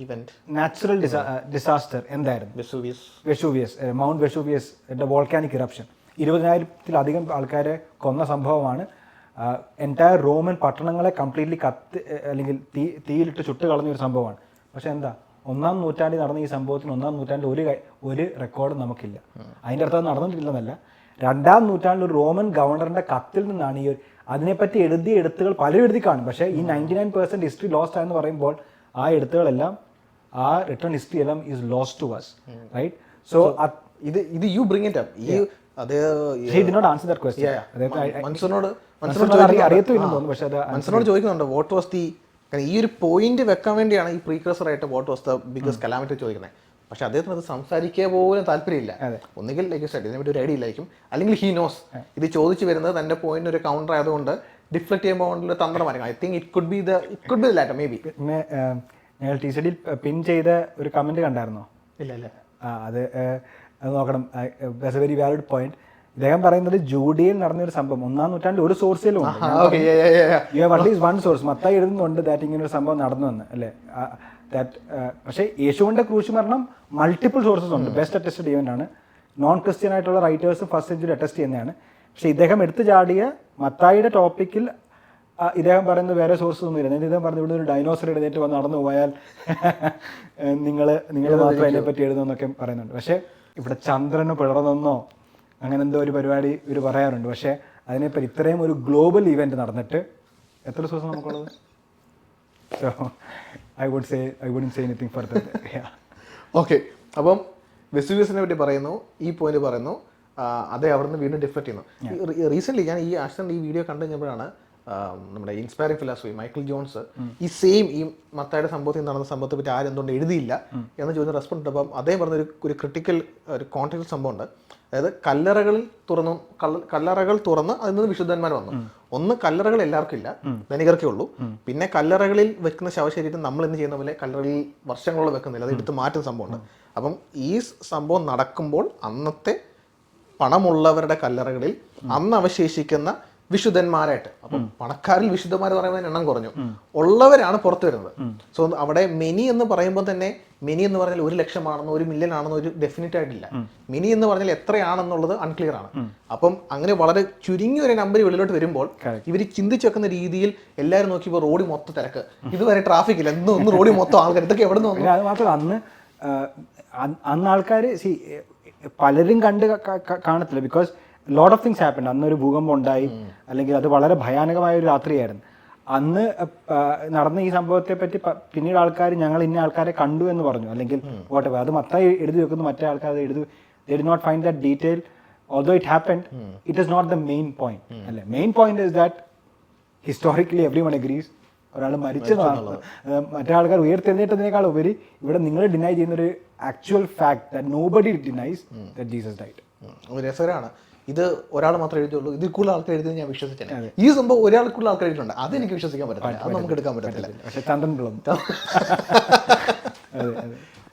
ഇവന്റ് നാച്ചുറൽ ഡിസാസ്റ്റർ എന്തായിരുന്നു? Vesuvius Vesuvius Mount Vesuvius volcanic eruption ഇരുപതിനായിരത്തിലധികം ആൾക്കാരെ കൊന്ന സംഭവമാണ്. എന്റയർ റോമൻ പട്ടണങ്ങളെ കംപ്ലീറ്റ്ലി കത്ത് അല്ലെങ്കിൽ തീ തീയിലിട്ട് ചുട്ട് കളഞ്ഞ ഒരു സംഭവമാണ്. പക്ഷെ എന്താ ഒന്നാം നൂറ്റാണ്ടിൽ നടന്ന ഈ സംഭവത്തിന് ഒന്നാം നൂറ്റാണ്ടിൽ ഒരു ഒരു റെക്കോർഡ് നമുക്കില്ല. അതിന്റെ അർത്ഥം നടന്നിട്ടില്ലെന്നല്ല. രണ്ടാം നൂറ്റാണ്ടിൽ ഒരു റോമൻ ഗവർണറിന്റെ കത്തിൽ നിന്നാണ് ഈ ഒരു അതിനെപ്പറ്റി എഴുതിയ എഴുത്തുകൾ പലരും എഴുതി കാണും. പക്ഷേ ഈ ninety nine percent history lost ആയെന്ന് പറയുമ്പോൾ ആ എഴുത്തുകളെല്ലാം ആ റിട്ടേൺ ഹിസ്റ്ററി എല്ലാം is lost to us right so ഇത് ഇത് യു ബ്രിങ് ഇറ്റ് അപ്പ് ഈ ചോദിക്കുന്നുണ്ട്. വാട്ട് വാസ് ദി ഈ ഒരു പോയിന്റ് വെക്കാൻ വേണ്ടിയാണ് ഈ പ്രീക്രസർ ആയിട്ട് what was the biggest calamity ചോദിക്കുന്നത് പക്ഷെ അദ്ദേഹത്തിന് അത് സംസാരിക്കുക പോലും താല്പര്യമില്ല. ഒന്നുകിൽ ലൈക്ക് സ്റ്റഡി ഇതിനെപ്പറ്റി ഒരു ഐഡിയ ഇല്ലായിരിക്കും. അല്ലെങ്കിൽ ഹി നോസ് ഇത് ചോദിച്ചു വരുന്നത് തന്റെ പോയിന്റ് ഒരു കൗണ്ടർ ആയതുകൊണ്ട് ഡിഫ്ലക്ട് ചെയ്യുമ്പോൾ തന്ത്രമായിരിക്കും. I think it could be the it could be later may be പിന്നെ ഞങ്ങൾ ടി സി ഡിയിൽ പിൻ ചെയ്ത ഒരു കമന്റ് കണ്ടായിരുന്നോ? ഇല്ല ഇല്ല. ആ അത് അത് നോക്കണം. That's a very valid point ഇദ്ദേഹം പറയുന്നത് ജൂഡിയയിൽ നടന്ന ഒരു സംഭവം. ഒന്നാം നൂറ്റാണ്ടിൽ ഒരു സോഴ്സിലും ഉണ്ട്. Okay you have at least one source Mathai എഴുതുന്നുണ്ട് ദാറ്റ് ഇങ്ങനെ ഒരു സംഭവം നടന്നു എന്ന് അല്ലേ? ദാറ്റ് പക്ഷേ യേശുവിന്റെ ക്രൂശ് മരണം മൾട്ടിപ്പിൾ സോഴ്സസ് ഉണ്ട്. ബെസ്റ്റ് അറ്റസ്റ്റഡ് ഇവന്റ് ആണ്. നോൺ ക്രിസ്ത്യൻ ആയിട്ടുള്ള റൈറ്റേഴ്സ് ഫസ്റ്റ് സെഞ്ചുറി അറ്റസ്റ്റ് ചെയ്യുന്നതാണ്. പക്ഷേ ഇദ്ദേഹം എടുത്തു ചാടിയ മത്തായിയുടെ ടോപ്പിക്കിൽ ഇദ്ദേഹം പറയുന്നത് വേറെ സോഴ്സസ് ഒന്നും ഇല്ല. ഇദ്ദേഹം പറഞ്ഞു ഇവിടെ ഒരു ഡൈനോസർ എഴുന്നേറ്റ് വന്ന് നടന്നു പോയാൽ നിങ്ങൾ നിങ്ങൾ മാത്രം അതിനെപ്പറ്റി എഴുതുമെന്നൊക്കെ പറയുന്നുണ്ട്. പക്ഷേ ഇവിടെ ചന്ദ്രന് പിളർന്നെന്നോ അങ്ങനെ എന്തോ ഒരു പരിപാടി ഇവർ പറയാറുണ്ട്. പക്ഷേ അതിനെപ്പറ്റി ഇത്രയും ഒരു ഗ്ലോബൽ ഇവന്റ് നടന്നിട്ട് എത്ര ദിവസം നമുക്കുള്ളത്? So I would say I would say anything further okay അപ്പം വെസ്റ്റ്യൂസിനെ പറ്റി പറയുന്നു. ഈ പോയിന്റ് പറയുന്നു. അതെ അവിടുന്ന് വീണ്ടും ഡിഫ്ലക്ട് ചെയ്യുന്നു. റീസെന്റ് ഞാൻ ഈ ആക്ഷൻ ഈ വീഡിയോ കണ്ടു കഴിഞ്ഞപ്പോഴാണ് നമ്മുടെ ഇൻസ്പയറിംഗ് ഫിലോസഫി മൈക്കിൾ ജോൺസ് ഈ സെയിം ഈ മത്തായുടെ സംഭവത്തിൽ നടന്ന സംഭവത്തെ പറ്റി ആരും എന്തുകൊണ്ട് എഴുതിയില്ല എന്ന് ചോദിച്ച റെസ്പോണ്ട് അപ്പം അദ്ദേഹം പറഞ്ഞ ഒരു ഒരു ക്രിട്ടിക്കൽ ഒരു കോൺടാക്ട് സംഭവമുണ്ട്. അതായത് കല്ലറകളിൽ തുറന്നു കല്ലറകൾ തുറന്ന് അതിൽ നിന്ന് വിശുദ്ധന്മാർ വന്നു. ഒന്ന് കല്ലറകൾ എല്ലാവർക്കും ഇല്ല ധനികർക്കേ ഉള്ളൂ. പിന്നെ കല്ലറകളിൽ വെക്കുന്ന ശവശരീരം നമ്മൾ ഇന്ന് ചെയ്യുന്ന പോലെ കല്ലറകളിൽ വർഷങ്ങളോളം വെക്കുന്നില്ല. അത് എടുത്ത് മാറ്റുന്ന സംഭവമുണ്ട്. അപ്പം ഈ സംഭവം നടക്കുമ്പോൾ അന്നത്തെ പണമുള്ളവരുടെ കല്ലറകളിൽ അന്ന് അവശേഷിക്കുന്ന വിശുദ്ധന്മാരായിട്ട്. അപ്പം പണക്കാരിൽ വിശുദ്ധന്മാർ എന്ന് പറയുമ്പോൾ എണ്ണം കുറഞ്ഞു. ഉള്ളവരാണ് പുറത്തു വരുന്നത്. സോ അവിടെ മെനി എന്ന് പറയുമ്പോൾ തന്നെ മെനി എന്ന് പറഞ്ഞാൽ ഒരു ലക്ഷമാണെന്നോ ഒരു മില്യൺ ആണെന്നോ ഒരു ഡെഫിനറ്റ് ആയിട്ടില്ല. മിനി എന്ന് പറഞ്ഞാൽ എത്രയാണെന്നുള്ളത് അൺക്ലിയർ ആണ്. അപ്പം അങ്ങനെ വളരെ ചുരുങ്ങിയ ഒരു നമ്പർ വെളിയിലോട്ട് വരുമ്പോൾ ഇവർ ചിന്തിച്ചു വെക്കുന്ന രീതിയിൽ എല്ലാവരും നോക്കിയപ്പോൾ റോഡ് മൊത്തം തിരക്ക്. ഇതുവരെ ട്രാഫിക് ഇല്ല. എന്നും ഒന്ന് റോഡ് മൊത്തം ആൾക്കാർ ഇതൊക്കെ എവിടെ നിന്ന് അത് മാത്രമല്ല അന്ന് അന്ന് ആൾക്കാർ പലരും കണ്ട് കാണത്തില്ല. Because lot of things happen ഒരു ഭൂകമ്പം ഉണ്ടായി അല്ലെങ്കിൽ അത് വളരെ ഭയാനകമായ ഒരു രാത്രിയായിരുന്നു. അന്ന് നടന്ന ഈ സംഭവത്തെ പറ്റി പിന്നീട് ആൾക്കാർ ഞങ്ങൾ ഇന്ന ആൾക്കാരെ കണ്ടു എന്ന് പറഞ്ഞു. അല്ലെങ്കിൽ വോട്ടെ അത് മൊത്തം എഴുതി വെക്കുന്നു. മറ്റേ ആൾക്കാർ അത് എഴുതി they did not find that detail although it happen it is not the main point അല്ലെ? Main point is that historically everyone agrees ഒരാൾ മരിച്ചതാണ് മറ്റേ ആൾക്കാർ ഉയർത്തെഴുന്നേറ്റതിനേക്കാൾ ഉപരി ഇവിടെ നിങ്ങൾ ഡിനൈ ചെയ്യുന്ന ഒരു actual fact that nobody denies that Jesus died രസകരമാണ് ഇത് ഒരാൾ മാത്രമേ എഴുതിയുള്ളൂ. ഇതിൽ കൂടുതൽ ആൾക്കാർ എഴുതി ഞാൻ വിശ്വസിച്ചേനെ ഈ സംഭവം ഒരാൾ കൂടുതൽ ആൾക്കാർ എഴുതിയിട്ടുണ്ട്. അത് എനിക്ക് വിശ്വസിക്കാൻ പറ്റത്തില്ല. അത് നമുക്ക് എടുക്കാൻ പറ്റത്തില്ല. പക്ഷെ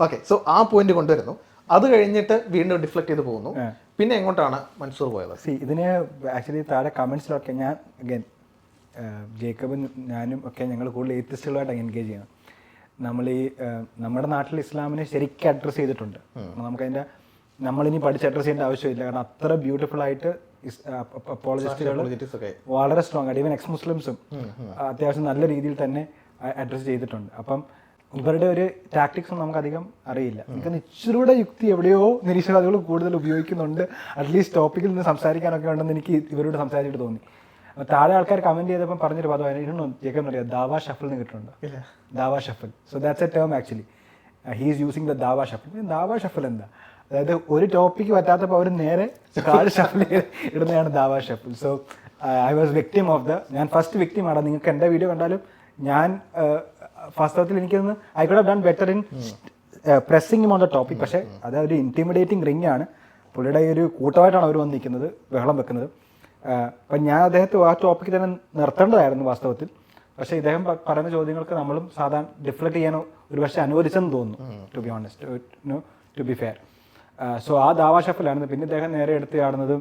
ഓക്കെ സോ ആ പോയിന്റ് കൊണ്ടുവരുന്നു. അത് കഴിഞ്ഞിട്ട് വീണ്ടും ഡിഫ്ലക്ട് ചെയ്ത് പോകുന്നു. പിന്നെ എങ്ങോട്ടാണ് മൻസൂർ പോയത്? സി ഇതിന് ആക്ച്വലി താഴെ കമൻസിലൊക്കെ ഞാൻ അഗൈൻ ജേക്കബും ഞാനും ഒക്കെ ഞങ്ങൾ കൂടുതൽ ഏത്തിസ്റ്റുകളായിട്ട് എൻഗേജ് ചെയ്യണം. നമ്മൾ ഈ നമ്മുടെ നാട്ടിൽ ഇസ്ലാമിനെ ശരിക്കും അഡ്രസ്സ് ചെയ്തിട്ടുണ്ട്. നമുക്കതിന്റെ നമ്മളിനി പഠിച്ച് അഡ്രസ് ചെയ്യേണ്ട ആവശ്യമില്ല. കാരണം അത്ര ബ്യൂട്ടിഫുൾ ആയിട്ട് അപ്പോളജിസ്റ്റുകൾ വളരെ സ്ട്രോങ് ആയിട്ട് ഈവൻ എക്സ് മുസ്ലിംസും അത്യാവശ്യം നല്ല രീതിയിൽ തന്നെ അഡ്രസ് ചെയ്തിട്ടുണ്ട്. അപ്പം ഇവരുടെ ഒരു ടാക്ടിക്സും നമുക്ക് അധികം അറിയില്ല. എനിക്ക് ഇച്ചിരൂടെ യുക്തി എവിടെയോ നിരീശ്വരവാദികൾ കൂടുതൽ ഉപയോഗിക്കുന്നുണ്ട്. അറ്റ്ലീസ്റ്റ് ടോപ്പിക്കിൽ നിന്ന് സംസാരിക്കാനൊക്കെ ഉണ്ടെന്ന് എനിക്ക് ഇവരോട് സംസാരിച്ചിട്ട് തോന്നി. താഴെ ആൾക്കാർ കമന്റ് ചെയ്തപ്പോൾ പറഞ്ഞൊരു പദം അതിനു കേൾക്കാൻ അറിയാം ദാവ ഷഫൽ എന്ന് കിട്ടുന്നുണ്ട് ദാവ shuffle so that's a term actually he is using the ദാവ shuffle ദാവ shuffle എന്താ? അതായത് ഒരു ടോപ്പിക്ക് പറ്റാത്തപ്പോൾ അവർ നേരെ കാട് ഷഫിൽ ഇടുന്നതാണ് ദാവ shuffle so I was victim of the ഞാൻ ഫസ്റ്റ് വിക്ടിം ആണ് നിങ്ങൾക്ക് എന്റെ വീഡിയോ കണ്ടാലും ഞാൻ വാസ്തവത്തിൽ എനിക്കൊന്ന് I could have done better in pressing on the topic പക്ഷേ അത് ഒരു ഇന്റിമിഡേറ്റിംഗ് റിംഗ് ആണ്. പുള്ളിയുടെ ഈ ഒരു കൂട്ടമായിട്ടാണ് അവർ വന്നിരിക്കുന്നത് ബഹളം വെക്കുന്നത്. അപ്പം ഞാൻ അദ്ദേഹത്തെ ആ ടോപ്പിക്ക് തന്നെ നിർത്തേണ്ടതായിരുന്നു വാസ്തവത്തിൽ. പക്ഷേ ഇദ്ദേഹം പറയുന്ന ചോദ്യങ്ങൾക്ക് നമ്മളും സാധാരണ ഡിഫ്ലക്ട് ചെയ്യാനോ ഒരു പക്ഷേ അനുവദിച്ചെന്ന് തോന്നുന്നു to be honest to be fair so ആ ദാവാ ഷഫലാണ്. പിന്നെ ഇദ്ദേഹം നേരെ എടുത്ത് ആടുന്നത്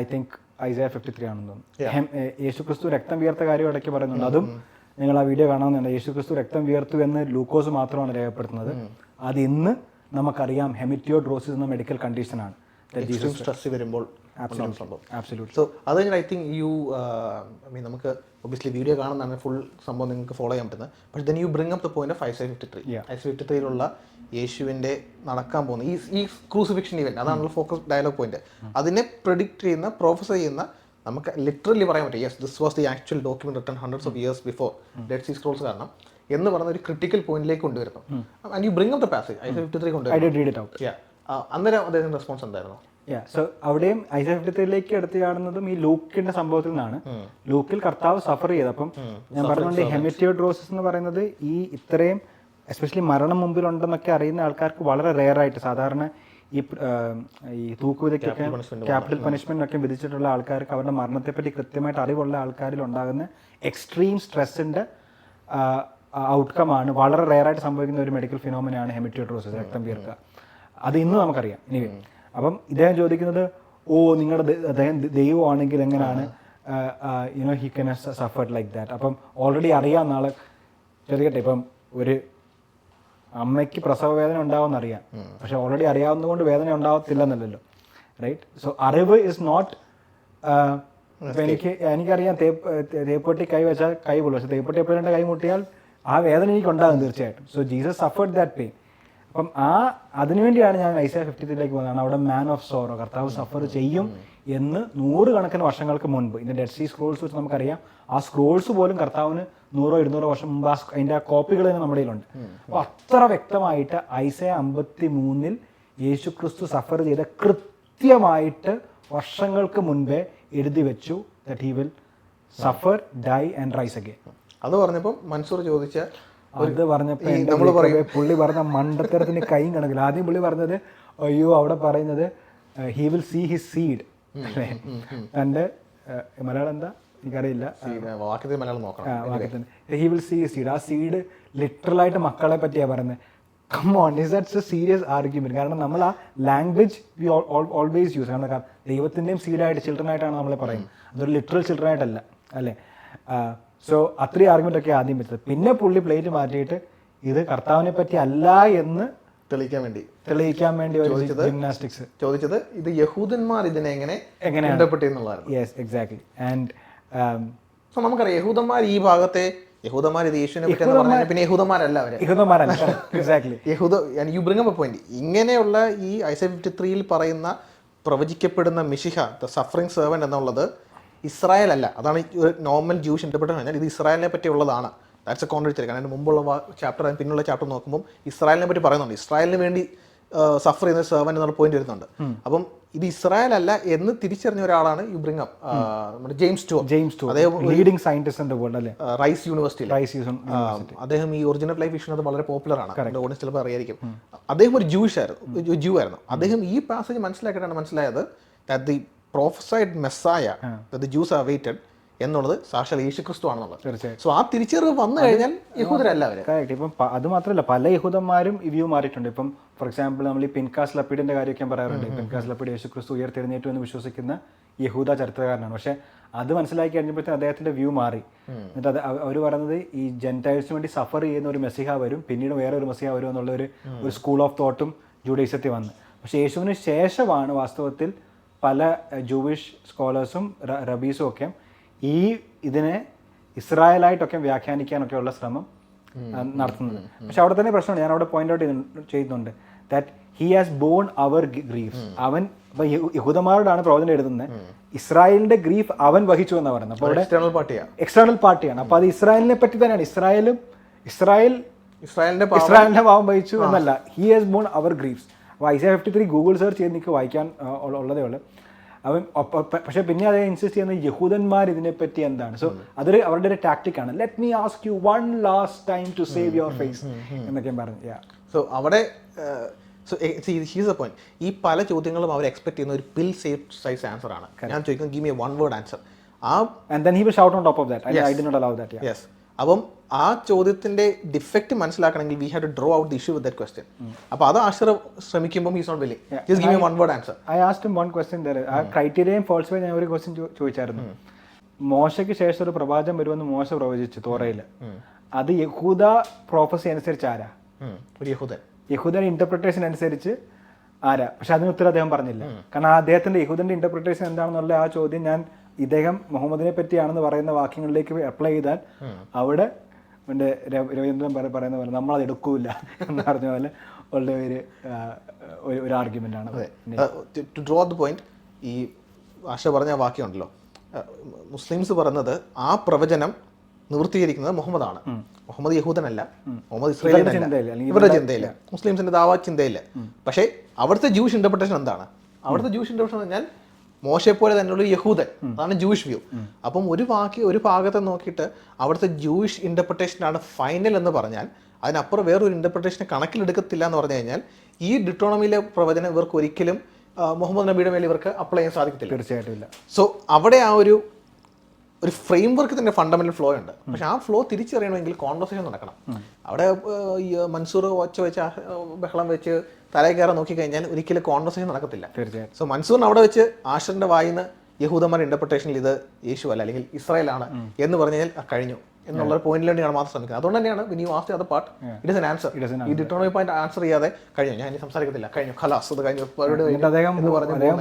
I think Isaiah fifty three ആണെന്ന്. യേശു ക്രിസ്തു രക്തം വിയർത്ത കാര്യം ഇടയ്ക്ക് പറയുന്നുണ്ട്. അതും നിങ്ങൾ ആ വീഡിയോ കാണാവുന്നതാണ് യേശു ക്രിസ്തു രക്തം വീർത്തു എന്ന് ലൂക്കോസ് മാത്രമാണ് രേഖപ്പെടുത്തുന്നത്. അത് ഇന്ന് നമുക്കറിയാം ഹെമിറ്റിയോഡ്രോസിസ് എന്ന മെഡിക്കൽ കണ്ടീഷനാണ് സ്ട്രെസ് വരുമ്പോൾ സംഭവം സോ അത് I think you I mean നമുക്ക് ഒബിയസ്ലി വീഡിയോ കാണുന്നതാണ് ഫുൾ സംഭവം നിങ്ങൾക്ക് ഫോളോ ചെയ്യാൻ പറ്റുന്നത്. പക്ഷേ then you bring up the point five സൈവ് fifty three five സൈവ് ഫിഫ്റ്റി ത്രീയിലുള്ള യേശുവിന്റെ നടക്കാൻ പോകുന്ന ഈ ഈ ക്രൂസിഫിക്ഷൻ ഇവന്റ് അതാണല്ലോ ഫോക്കസ് ഡയലോഗ് പോയിന്റ് അതിനെ പ്രൊഡിക്റ്റ് ചെയ്യുന്ന പ്രൊഫസർ ചെയ്യുന്ന നമുക്ക് ലിറ്ററലി പറയാൻ പറ്റും. Yes this was the actual document written hundreds of years before Dead Sea Scrolls കാരണം എന്ന് പറഞ്ഞ ഒരു ക്രിട്ടിക്കൽ പോയിന്റിലേക്ക് കൊണ്ടുവരുന്നു. And you bring up the passage I fifty three കൊണ്ടുവരും അന്നേരം അദ്ദേഹത്തിന്റെ റെസ്പോൺസ് എന്തായിരുന്നു? സോ അവിടെയും ഐസ ത്രീയിലേക്ക് എടുത്തു കാണുന്നതും ഈ ലൂക്കിന്റെ സംഭവത്തിൽ നിന്നാണ് ലൂക്കിൽ കർത്താവ് സഫർ ചെയ്ത്. അപ്പം ഞാൻ പറഞ്ഞുകൊണ്ട് ഹെമിറ്റിയോഡ്രോസിസ് എന്ന് പറയുന്നത് ഈ ഇത്രയും എസ്പെഷ്യലി മരണം മുമ്പിലുണ്ടെന്നൊക്കെ അറിയുന്ന ആൾക്കാർക്ക് വളരെ റെയർ ആയിട്ട് സാധാരണ ഈ ഈ തൂക്കുവിധയ്ക്കൊക്കെ ക്യാപിറ്റൽ പണിഷ്മെന്റ് ഒക്കെ വിധിച്ചിട്ടുള്ള ആൾക്കാർക്ക് അവരുടെ മരണത്തെപ്പറ്റി കൃത്യമായിട്ട് അറിവുള്ള ആൾക്കാരിൽ ഉണ്ടാകുന്ന എക്സ്ട്രീം സ്ട്രെസ്സിന്റെ ഔട്ട്കം ആണ് വളരെ റെയർ ആയിട്ട് സംഭവിക്കുന്ന ഒരു മെഡിക്കൽ ഫിനോമിനാണ് ഹെമിറ്റിയോഡ്രോസിസ് രക്തം വീർക്കുക. അത് ഇന്ന് നമുക്കറിയാം. ഇനി അപ്പം ഇദ്ദേഹം ചോദിക്കുന്നത് ഓ നിങ്ങളുടെ അദ്ദേഹം ദൈവമാണെങ്കിൽ എങ്ങനെയാണ്? You know he can suffered like that അപ്പം ഓൾറെഡി അറിയാം നാളെ ചോദിക്കട്ടെ ഇപ്പം ഒരു അമ്മയ്ക്ക് പ്രസവ വേദന ഉണ്ടാവുമെന്ന് അറിയാം. പക്ഷെ ഓൾറെഡി അറിയാവുന്നതുകൊണ്ട് വേദന ഉണ്ടാവത്തില്ലെന്നല്ലല്ലോ. റൈറ്റ് സോ അറിവ് ഇസ് നോട്ട് എനിക്ക് എനിക്കറിയാം തേപ്പ് തേപ്പൊട്ടി കൈ വെച്ചാൽ കൈ പൊള്ളു. പക്ഷെ തേപ്പൊട്ടി എപ്പോഴും കൈ മുട്ടിയാൽ ആ വേദന എനിക്ക് ഉണ്ടാകും തീർച്ചയായിട്ടും. So Jesus suffered that pain അപ്പം ആ അതിനുവേണ്ടിയാണ് ഞാൻ ഐസ ഫിഫ്റ്റി ത്രീയിലേക്ക് പോകുന്നത്. അവിടെ മാൻ ഓഫ് സോറോ കർത്താവ് സഫർ ചെയ്യും എന്ന് നൂറുകണക്കിന് വർഷങ്ങൾക്ക് മുൻപ്. ഇതിന്റെ ഡെഡ് സീ സ്ക്രോൾസ് വെച്ച് നമുക്കറിയാം. ആ സ്ക്രോൾസ് പോലും കർത്താവിന് നൂറോ ഇരുന്നൂറോ വർഷം മുമ്പ് ആ അതിന്റെ ആ കോപ്പികൾ തന്നെ നമ്മുടെ കയ്യിലുണ്ട്. അപ്പോൾ അത്ര വ്യക്തമായിട്ട് ഐസ അമ്പത്തി മൂന്നിൽ യേശു ക്രിസ്തു സഫർ ചെയ്ത കൃത്യമായിട്ട് വർഷങ്ങൾക്ക് മുൻപേ എഴുതി വെച്ചു. That he will suffer die and rise again അത് പറഞ്ഞപ്പോൾ മൻസൂർ ചോദിച്ച അത് പറഞ്ഞപ്പോ നമ്മൾ പറയും പുള്ളി പറഞ്ഞ മണ്ടത്തരത്തിന് കൈയും കണക്കില്ല. ആദ്യം പുള്ളി പറഞ്ഞത് അയ്യോ അവിടെ പറയുന്നത് he will see his seed അല്ലേ? തന്റെ മലയാളം എന്താ? എനിക്കറിയില്ല. വാക്യത്തിൽ മലയാളം നോക്കണം. ഹി വിൽ സീ സീഡ് ആ സീഡ് ലിറ്ററലായിട്ട് മക്കളെ പറ്റിയാ പറയുന്നത്. Come on is that's a serious argument കാരണം നമ്മൾ ആ ലാംഗ്വേജ് വി ഓൾവേസ് യൂസ് കാരണം കാരണം ദൈവത്തിന്റെയും സീഡായിട്ട് ചിൽഡ്രൻ ആയിട്ടാണ് നമ്മളെ പറയുന്നത്. അതൊരു ലിറ്ററൽ ചിൽഡ്രൻ ആയിട്ടല്ല. അല്ലേ? സോ അത്രയും ആർഗ്യുമെന്റ് ഒക്കെ ആദ്യം വെച്ചത്. പിന്നെ പുള്ളി പ്ലേറ്റ് മാറ്റിയിട്ട് ഇത് കർത്താവിനെ പറ്റി അല്ല എന്ന് തെളിയിക്കാൻ വേണ്ടി. തെളിയിക്കാൻ വേണ്ടി ജിംനാസ്റ്റിക്സ് ചോദിച്ചത് ഇത് യഹൂദന്മാർ ഇതിനെ എങ്ങനെ എങ്ങനെയാണ്? യെസ് എക്സാക്ട്ലി ആൻഡ് സോ നമുക്കറിയാം യഹൂദന്മാർ ഈ ഭാഗത്തെ യഹൂദന്മാർ ഇത് യേശുവിനെ പറ്റി പറഞ്ഞാൽ പിന്നെ യഹൂദന്മാരല്ല അവർ. യഹൂദന്മാരല്ല. എക്സാക്ട്ലി യഹൂദ യു ബ്രിങ് അപ്പ് പോയിന്റ് ഇങ്ങനെയുള്ള ഈ ഐസ ഫിഫ്റ്റി ത്രീയിൽ പറയുന്ന പ്രവചിക്കപ്പെടുന്ന മിഷിഹ ദ സഫറിംഗ് സെർവൻ എന്നുള്ളത് ഇസ്രായേൽ അല്ല അതാണ് ഒരു നോർമൽ ജൂഷ് എന്ന് പറഞ്ഞാൽ ഇത് ഇസ്രായേലിനെ പറ്റിയുള്ളതാണ് ദാറ്റ്സ് എ കോൺട്രഡിക്ടറി കാരണം അതിന് മുമ്പുള്ള ചാപ്റ്റർ പിന്നുള്ള ചാപ്റ്റർ നോക്കുമ്പോൾ ഇസ്രായേലിനെ പറ്റി പറയുന്നുണ്ട്. ഇസ്രായേലിന് വേണ്ടി സഫർ ചെയ്യുന്ന സെർവൻ എന്നുള്ള പോയിന്റ് വരുന്നുണ്ട്. അപ്പം ഇത് ഇസ്രായേൽ അല്ല എന്ന് തിരിച്ചറിഞ്ഞ ഒരാളാണ് യു ബ്രിങ് അപ്പ് നമ്മുടെ ജെയിംസ് ടു ജെയിംസ് ടൂർ അദ്ദേഹം ലീഡിംഗ് സയന്റിസ്റ്റ് ഇൻ വേൾഡ് അല്ലേ? റൈസ് യൂണിവേഴ്സിറ്റി റൈസ് അദ്ദേഹം ഈ ഒറിജിനൽ ലൈഫ് ഇഷ്യൂ അത് വളരെ പോപ്പുലർ ആണ്. ഓഡിയൻസ് ചിലപ്പോൾ അറിയായിരിക്കും. അദ്ദേഹം ഒരു ജൂഷ് ആയിരുന്നു. ജൂ ആയിരുന്നു. അദ്ദേഹം ഈ പാസേജ് മനസ്സിലാക്കിയിട്ടാണ് മനസ്സിലായത് that the prophesied messiah the Jews are waited എന്നുള്ളത് സാക്ഷാൽ യേശു ക്രിസ്തു ആണെന്നുള്ളത് തീർച്ചയായും സോ ആ തിരിച്ചറിവ് വന്നു കഴിഞ്ഞാൽ യഹൂദരല്ല അവർ കറക്റ്റ് ഇപ്പം അത് മാത്രമല്ല പല യഹൂദന്മാരും ഈ വ്യൂ മാറിയിട്ടുണ്ട്. ഇപ്പം ഫോർ എക്സാമ്പിൾ നമ്മൾ ഈ പിൻകാസ് ലപ്പീഡിന്റെ കാര്യമൊക്കെ പറയാറുണ്ട്. പിൻകാസ് ലപ്പീഡ് യേശു ക്രിസ്തു ഉയർത്തെഴുന്നേറ്റു എന്ന് വിശ്വസിക്കുന്ന യഹൂദ ചരിത്രകാരനാണ്. പക്ഷെ അത് മനസ്സിലാക്കി കഴിഞ്ഞപ്പോഴത്തേക്കും അദ്ദേഹത്തിന്റെ വ്യൂ മാറി. എന്നിട്ട് അത് അവർ പറയുന്നത് ഈ ജെന്റൈൽസിന് വേണ്ടി സഫർ ചെയ്യുന്ന ഒരു മെസ്സിഹ വരും പിന്നീട് വേറെ ഒരു മെസ്സിഹ വരും എന്നുള്ള ഒരു സ്കൂൾ ഓഫ് തോട്ടും ജൂഡൈസത്തിൽ വന്ന്. പക്ഷെ യേശുവിന് ശേഷമാണ് വാസ്തവത്തിൽ പല ജൂവിഷ് സ്കോളേഴ്സും റബീസും ഒക്കെ ഈ ഇതിനെ ഇസ്രായേലായിട്ടൊക്കെ വ്യാഖ്യാനിക്കാനൊക്കെ ഉള്ള ശ്രമം നടത്തുന്നത്. പക്ഷെ അവിടെ തന്നെ പ്രശ്നമാണ് ഞാൻ അവിടെ പോയിന്റ് ഔട്ട് ചെയ്യുന്നുണ്ട് that he has borne our grief അവൻ ഇപ്പൊ യഹൂദന്മാരോടാണ് പ്രവചനം എഴുതുന്നത്. ഇസ്രായേലിന്റെ ഗ്രീഫ് അവൻ വഹിച്ചു എന്ന് പറയുന്നത്. അപ്പോൾ എക്സ്റ്റേണൽ പാർട്ടിയാണ് എക്സ്റ്റേണൽ പാർട്ടിയാണ്. അപ്പൊ അത് ഇസ്രായേലിനെ പറ്റി തന്നെയാണ്. ഇസ്രായേലും ഇസ്രായേൽ ഇസ്രായേലിന്റെ ഇസ്രായേലിന്റെ ഭാവം വഹിച്ചു എന്നല്ല. He has borne our griefs അപ്പോൾ Isaiah fifty three Google search ചെയ്ത് എനിക്ക് വായിക്കാൻ ഉള്ളതേ ഉള്ളൂ. അവൻ പക്ഷേ പിന്നെ അത് ഇൻസിസ്റ്റ് ചെയ്യുന്ന യഹൂദന്മാർ ഇതിനെപ്പറ്റി എന്താണ്? സോ അതൊരു അവരുടെ ഒരു ടാക്ടിക് ആണ്. Let me ask you one last time to save your face എന്നൊക്കെ പറഞ്ഞു സോ അവിടെ സോ ഹീസ് എ പോയിന്റ് ഈ പല ചോദ്യങ്ങളും അവർ എക്സ്പെക്ട് ചെയ്യുന്ന ഒരു പിൽ സേഫ് സൈസ് ആൻസർ ആണ്. ഞാൻ ചോദിക്കുന്നത് give me one word answer ആ and then he will shout on top of that I did not allow that yes അപ്പം ആ ചോദ്യത്തിന്റെ ഡിഫക്റ്റ് മനസ്സിലാക്കണമെങ്കിൽ we have to draw out the issue with that question അപ്പോൾ അത് ആശ്ര ശ്രമിക്കുമ്പോൾ he's not willing just give me one word answer I asked one question ആ ക്രൈറ്റീരിയയും ഫോൾസ് ഞാൻ ഒരു ക്വസ്റ്റ്യൻ ചോദിച്ചായിരുന്നു. മോശയ്ക്ക് ശേഷം ഒരു പ്രവാചം വരുമെന്ന് മോശ പ്രവചിച്ചു തോറയിൽ അത് യഹൂദ പ്രോഫസി അനുസരിച്ച് ആരാ? ഒരു യഹൂദൻ. യഹൂദൻ ഇന്റർപ്രിട്ടേഷൻ അനുസരിച്ച് ആരാ? പക്ഷെ അതിന് ഉത്തരം അദ്ദേഹം പറഞ്ഞില്ല. കാരണം ആ അദ്ദേഹത്തിന്റെ യഹൂദന്റെ ഇന്റർപ്രിട്ടേഷൻ എന്താണെന്നുള്ള ആ ചോദ്യം ഞാൻ ഇദ്ദേഹം മുഹമ്മദിനെ പറ്റിയാണെന്ന് പറയുന്ന വാക്യങ്ങളിലേക്ക് അപ്ലൈ ചെയ്താൽ അവിടെ എന്റെ രവീന്ദ്രൻ പറ- പറയുന്ന പോലെ നമ്മളത് എടുക്കൂല എന്ന് പറഞ്ഞ പോലെ ഉള്ള ഒരു ഒരു ആർഗ്യുമെന്റ് ആണ്. ടു ഡ്രോ ദ പോയിന്റ് ഈ ആശ പറഞ്ഞ വാക്യമുണ്ടല്ലോ. മുസ്ലിംസ് പറയുന്നത് ആ പ്രവചനം നിവൃത്തീകരിക്കുന്നത് മുഹമ്മദാണ്. മുഹമ്മദ് യഹൂദനല്ല. മുഹമ്മദ് ഇസ്രായേലിനല്ല. ഇവരുടെ ചിന്തയില്ല മുസ്ലിംസിന്റെ ദാവാ ചിന്തയില്ല പക്ഷേ അവിടുത്തെ ജൂഷ് ഇന്റർപ്രിട്ടേഷൻ എന്താണ്? അവിടുത്തെ ജൂഷ് ഇന്റർപ്രിട്ടേഷൻ എന്ന് പറഞ്ഞാൽ പോലെ തന്നെയുള്ള യഹൂദൻ അതാണ് ജൂയിഷ് വ്യൂ അപ്പം ഒരു വാക്ക് ഒരു ഭാഗത്തെ നോക്കിയിട്ട് അവിടുത്തെ ജൂയിഷ് ഇന്റർപ്രിട്ടേഷനാണ് ഫൈനൽ എന്ന് പറഞ്ഞാൽ അതിനപ്പുറം വേറൊരു ഇന്റർപ്രിട്ടേഷനെ കണക്കിലെടുക്കത്തില്ല എന്ന് പറഞ്ഞു കഴിഞ്ഞാൽ ഈ ഡിട്ടോണമിയിലെ പ്രവചനം ഇവർക്ക് ഒരിക്കലും മുഹമ്മദ് നബിയുടെ മേലെ ഇവർക്ക് അപ്ലൈ ചെയ്യാൻ സാധിക്കത്തില്ല. തീർച്ചയായിട്ടും ഇല്ല. സോ അവിടെ ആ ഒരു ഒരു ഫ്രെയിം വർക്ക് തന്നെ ഫണ്ടമെന്റൽ ഫ്ലോ ഉണ്ട് പക്ഷെ ആ ഫ്ലോ തിരിച്ചറിയണമെങ്കിൽ കോൺവെർസേഷൻ നടക്കണം. അവിടെ ഈ മൻസൂർ വച്ച് വെച്ച് ബഹളം വെച്ച് തലയിൽ കയറാൻ നോക്കിക്കഴിഞ്ഞാൽ ഒരിക്കലും കോൺവെർസേഷൻ നടക്കത്തില്ല. തീർച്ചയായും സോ മൻസൂറിന് അവിടെ വെച്ച് ആഷറിന്റെ വായിന്ന് യഹൂദന്മാരുടെ ഇന്റർപ്രിട്ടേഷനിൽ ഇത് യേശു അല്ല അല്ലെങ്കിൽ ഇസ്രായേൽ ആണ് എന്ന് പറഞ്ഞു കഴിഞ്ഞാൽ കഴിഞ്ഞു. എന്നുള്ള പോയിന്റിൽ വേണ്ടിയാണ് മാത്രം ശ്രമിക്കുന്നത്. അതുകൊണ്ട് തന്നെയാണ് വിനി വാസ്റ്റ് അത് part it is an answer ഈ ഡിറ്റോണമി പോയിന്റ് ആൻസർ ചെയ്യാതെ കഴിഞ്ഞു. ഞാൻ സംസാരിക്കത്തില്ല. കഴിഞ്ഞു. ഖലാസ് അത് കഴിഞ്ഞു. അദ്ദേഹം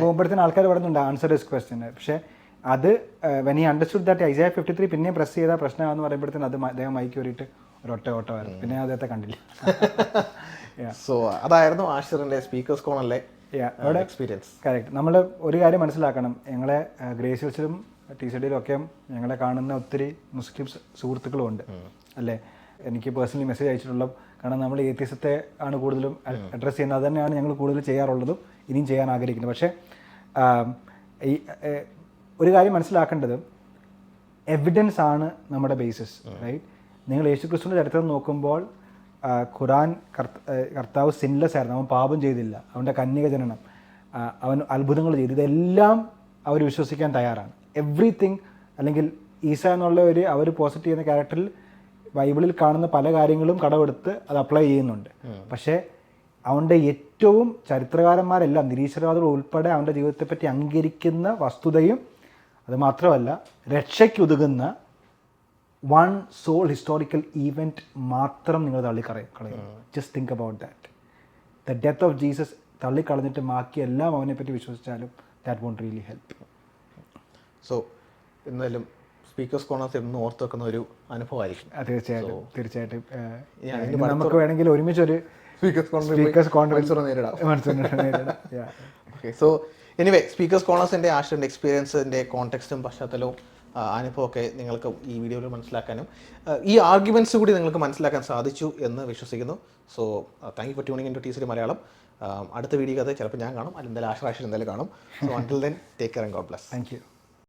പോകുമ്പോഴത്തേന് ആൾക്കാർ പറയുന്നുണ്ട് ആൻസർ ഇസ് ക്വസ്റ്റ്യൻ പക്ഷേ അത് when he understood that Isaiah fifty three പിന്നെ പ്രസ് ചെയ്ത പ്രശ്നമാണെന്ന് പറയുമ്പോഴത്തേന് അത് അദ്ദേഹം മൈക്ക് കയറിയിട്ട് ഒരു ഒറ്റ ഓട്ടമായിരുന്നു. പിന്നെ അദ്ദേഹത്തെ കണ്ടില്ല. സോ അതായിരുന്നു ആഷിറിന്റെ സ്പീക്കേഴ്സ് കോണല്ലേ അല്ലേ അവിടെ എക്സ്പീരിയൻസ് കറക്റ്റ് നമ്മൾ ഒരു കാര്യം മനസ്സിലാക്കണം. ഞങ്ങളെ ഗ്രേസിൽസിലും ടി സി ഡിയിലും ഒക്കെ ഞങ്ങളെ കാണുന്ന ഒത്തിരി മുസ്ലിം സുഹൃത്തുക്കളും ഉണ്ട് അല്ലേ? എനിക്ക് പേഴ്സണലി മെസ്സേജ് അയച്ചിട്ടുള്ള കാരണം നമ്മൾ ഏത്യസത്തെ ആണ് കൂടുതലും അഡ്രസ്സ് ചെയ്യുന്നത്. അത് തന്നെയാണ് ഞങ്ങൾ കൂടുതൽ ചെയ്യാറുള്ളതും ഇനിയും ചെയ്യാൻ ആഗ്രഹിക്കുന്നത്. പക്ഷേ ഈ ഒരു കാര്യം മനസ്സിലാക്കേണ്ടത് എവിഡൻസ് ആണ് നമ്മുടെ ബേസിസ് റൈറ്റ് നിങ്ങൾ യേശു ക്രിസ്തുവിന്റെ ചരിത്രം നോക്കുമ്പോൾ ഖുറാൻ കർത്ത കർത്താവ് സിൻലെസ് ആയിരുന്നു. അവൻ പാപം ചെയ്തില്ല. അവന്റെ കന്യക ജനനം അവൻ അത്ഭുതങ്ങൾ ചെയ്തു. ഇതെല്ലാം അവർ വിശ്വസിക്കാൻ തയ്യാറാണ്. എവ്രിതിങ് അല്ലെങ്കിൽ ഈസ എന്നുള്ള ഒരു അവർ പോസിറ്റ് ചെയ്യുന്ന ക്യാരക്ടറിൽ ബൈബിളിൽ കാണുന്ന പല കാര്യങ്ങളും കടമെടുത്ത് അത് അപ്ലൈ ചെയ്യുന്നുണ്ട്. പക്ഷേ അവന്റെ ഏറ്റവും ചരിത്രകാരന്മാരെല്ലാം നിരീശ്വരവാദികൾ ഉൾപ്പെടെ അവന്റെ ജീവിതത്തെപ്പറ്റി അംഗീകരിക്കുന്ന വസ്തുതയും അത് മാത്രമല്ല രക്ഷയ്ക്കുതുകുന്ന വൺ സോൾ ഹിസ്റ്റോറിക്കൽ ഈവന്റ് മാത്രം നിങ്ങൾ തള്ളിക്കളയും കളയും just think about that the death of Jesus തള്ളിക്കളഞ്ഞിട്ട് ബാക്കി എല്ലാം അവനെ പറ്റി വിശ്വസിച്ചാലും that won't really help so എന്തായാലും സ്പീക്കേഴ്സ് കോണേഴ്സ് എന്നും ഓർത്ത് വെക്കുന്ന ഒരു അനുഭവമായിരിക്കും. തീർച്ചയായിട്ടും തീർച്ചയായിട്ടും. നമുക്ക് വേണമെങ്കിൽ ഒരുമിച്ച് ഒരു സ്പീക്കേഴ്സ് കോൺഫറൻസ് നേരിടാം. സോ എനിവേ സ്പീക്കേഴ്സ് കോണേഴ്സിന്റെ ആഷിന്റെ എക്സ്പീരിയൻസിന്റെ കോൺടെക്സ്റ്റും പശ്ചാത്തലവും അനുഭവമൊക്കെ നിങ്ങൾക്ക് ഈ വീഡിയോയിൽ മനസ്സിലാക്കാനും ഈ ആർഗ്യുമെന്റ്സ് കൂടി നിങ്ങൾക്ക് മനസ്സിലാക്കാൻ സാധിച്ചു എന്ന് വിശ്വസിക്കുന്നു. So thank you for tuning in to T Malayalam. അടുത്ത വീഡിയോ അത് ചിലപ്പോൾ ഞാൻ കാണും അല്ലെങ്കിൽ റാഷിൽ എന്തായാലും കാണും. So until then take care and God bless thank you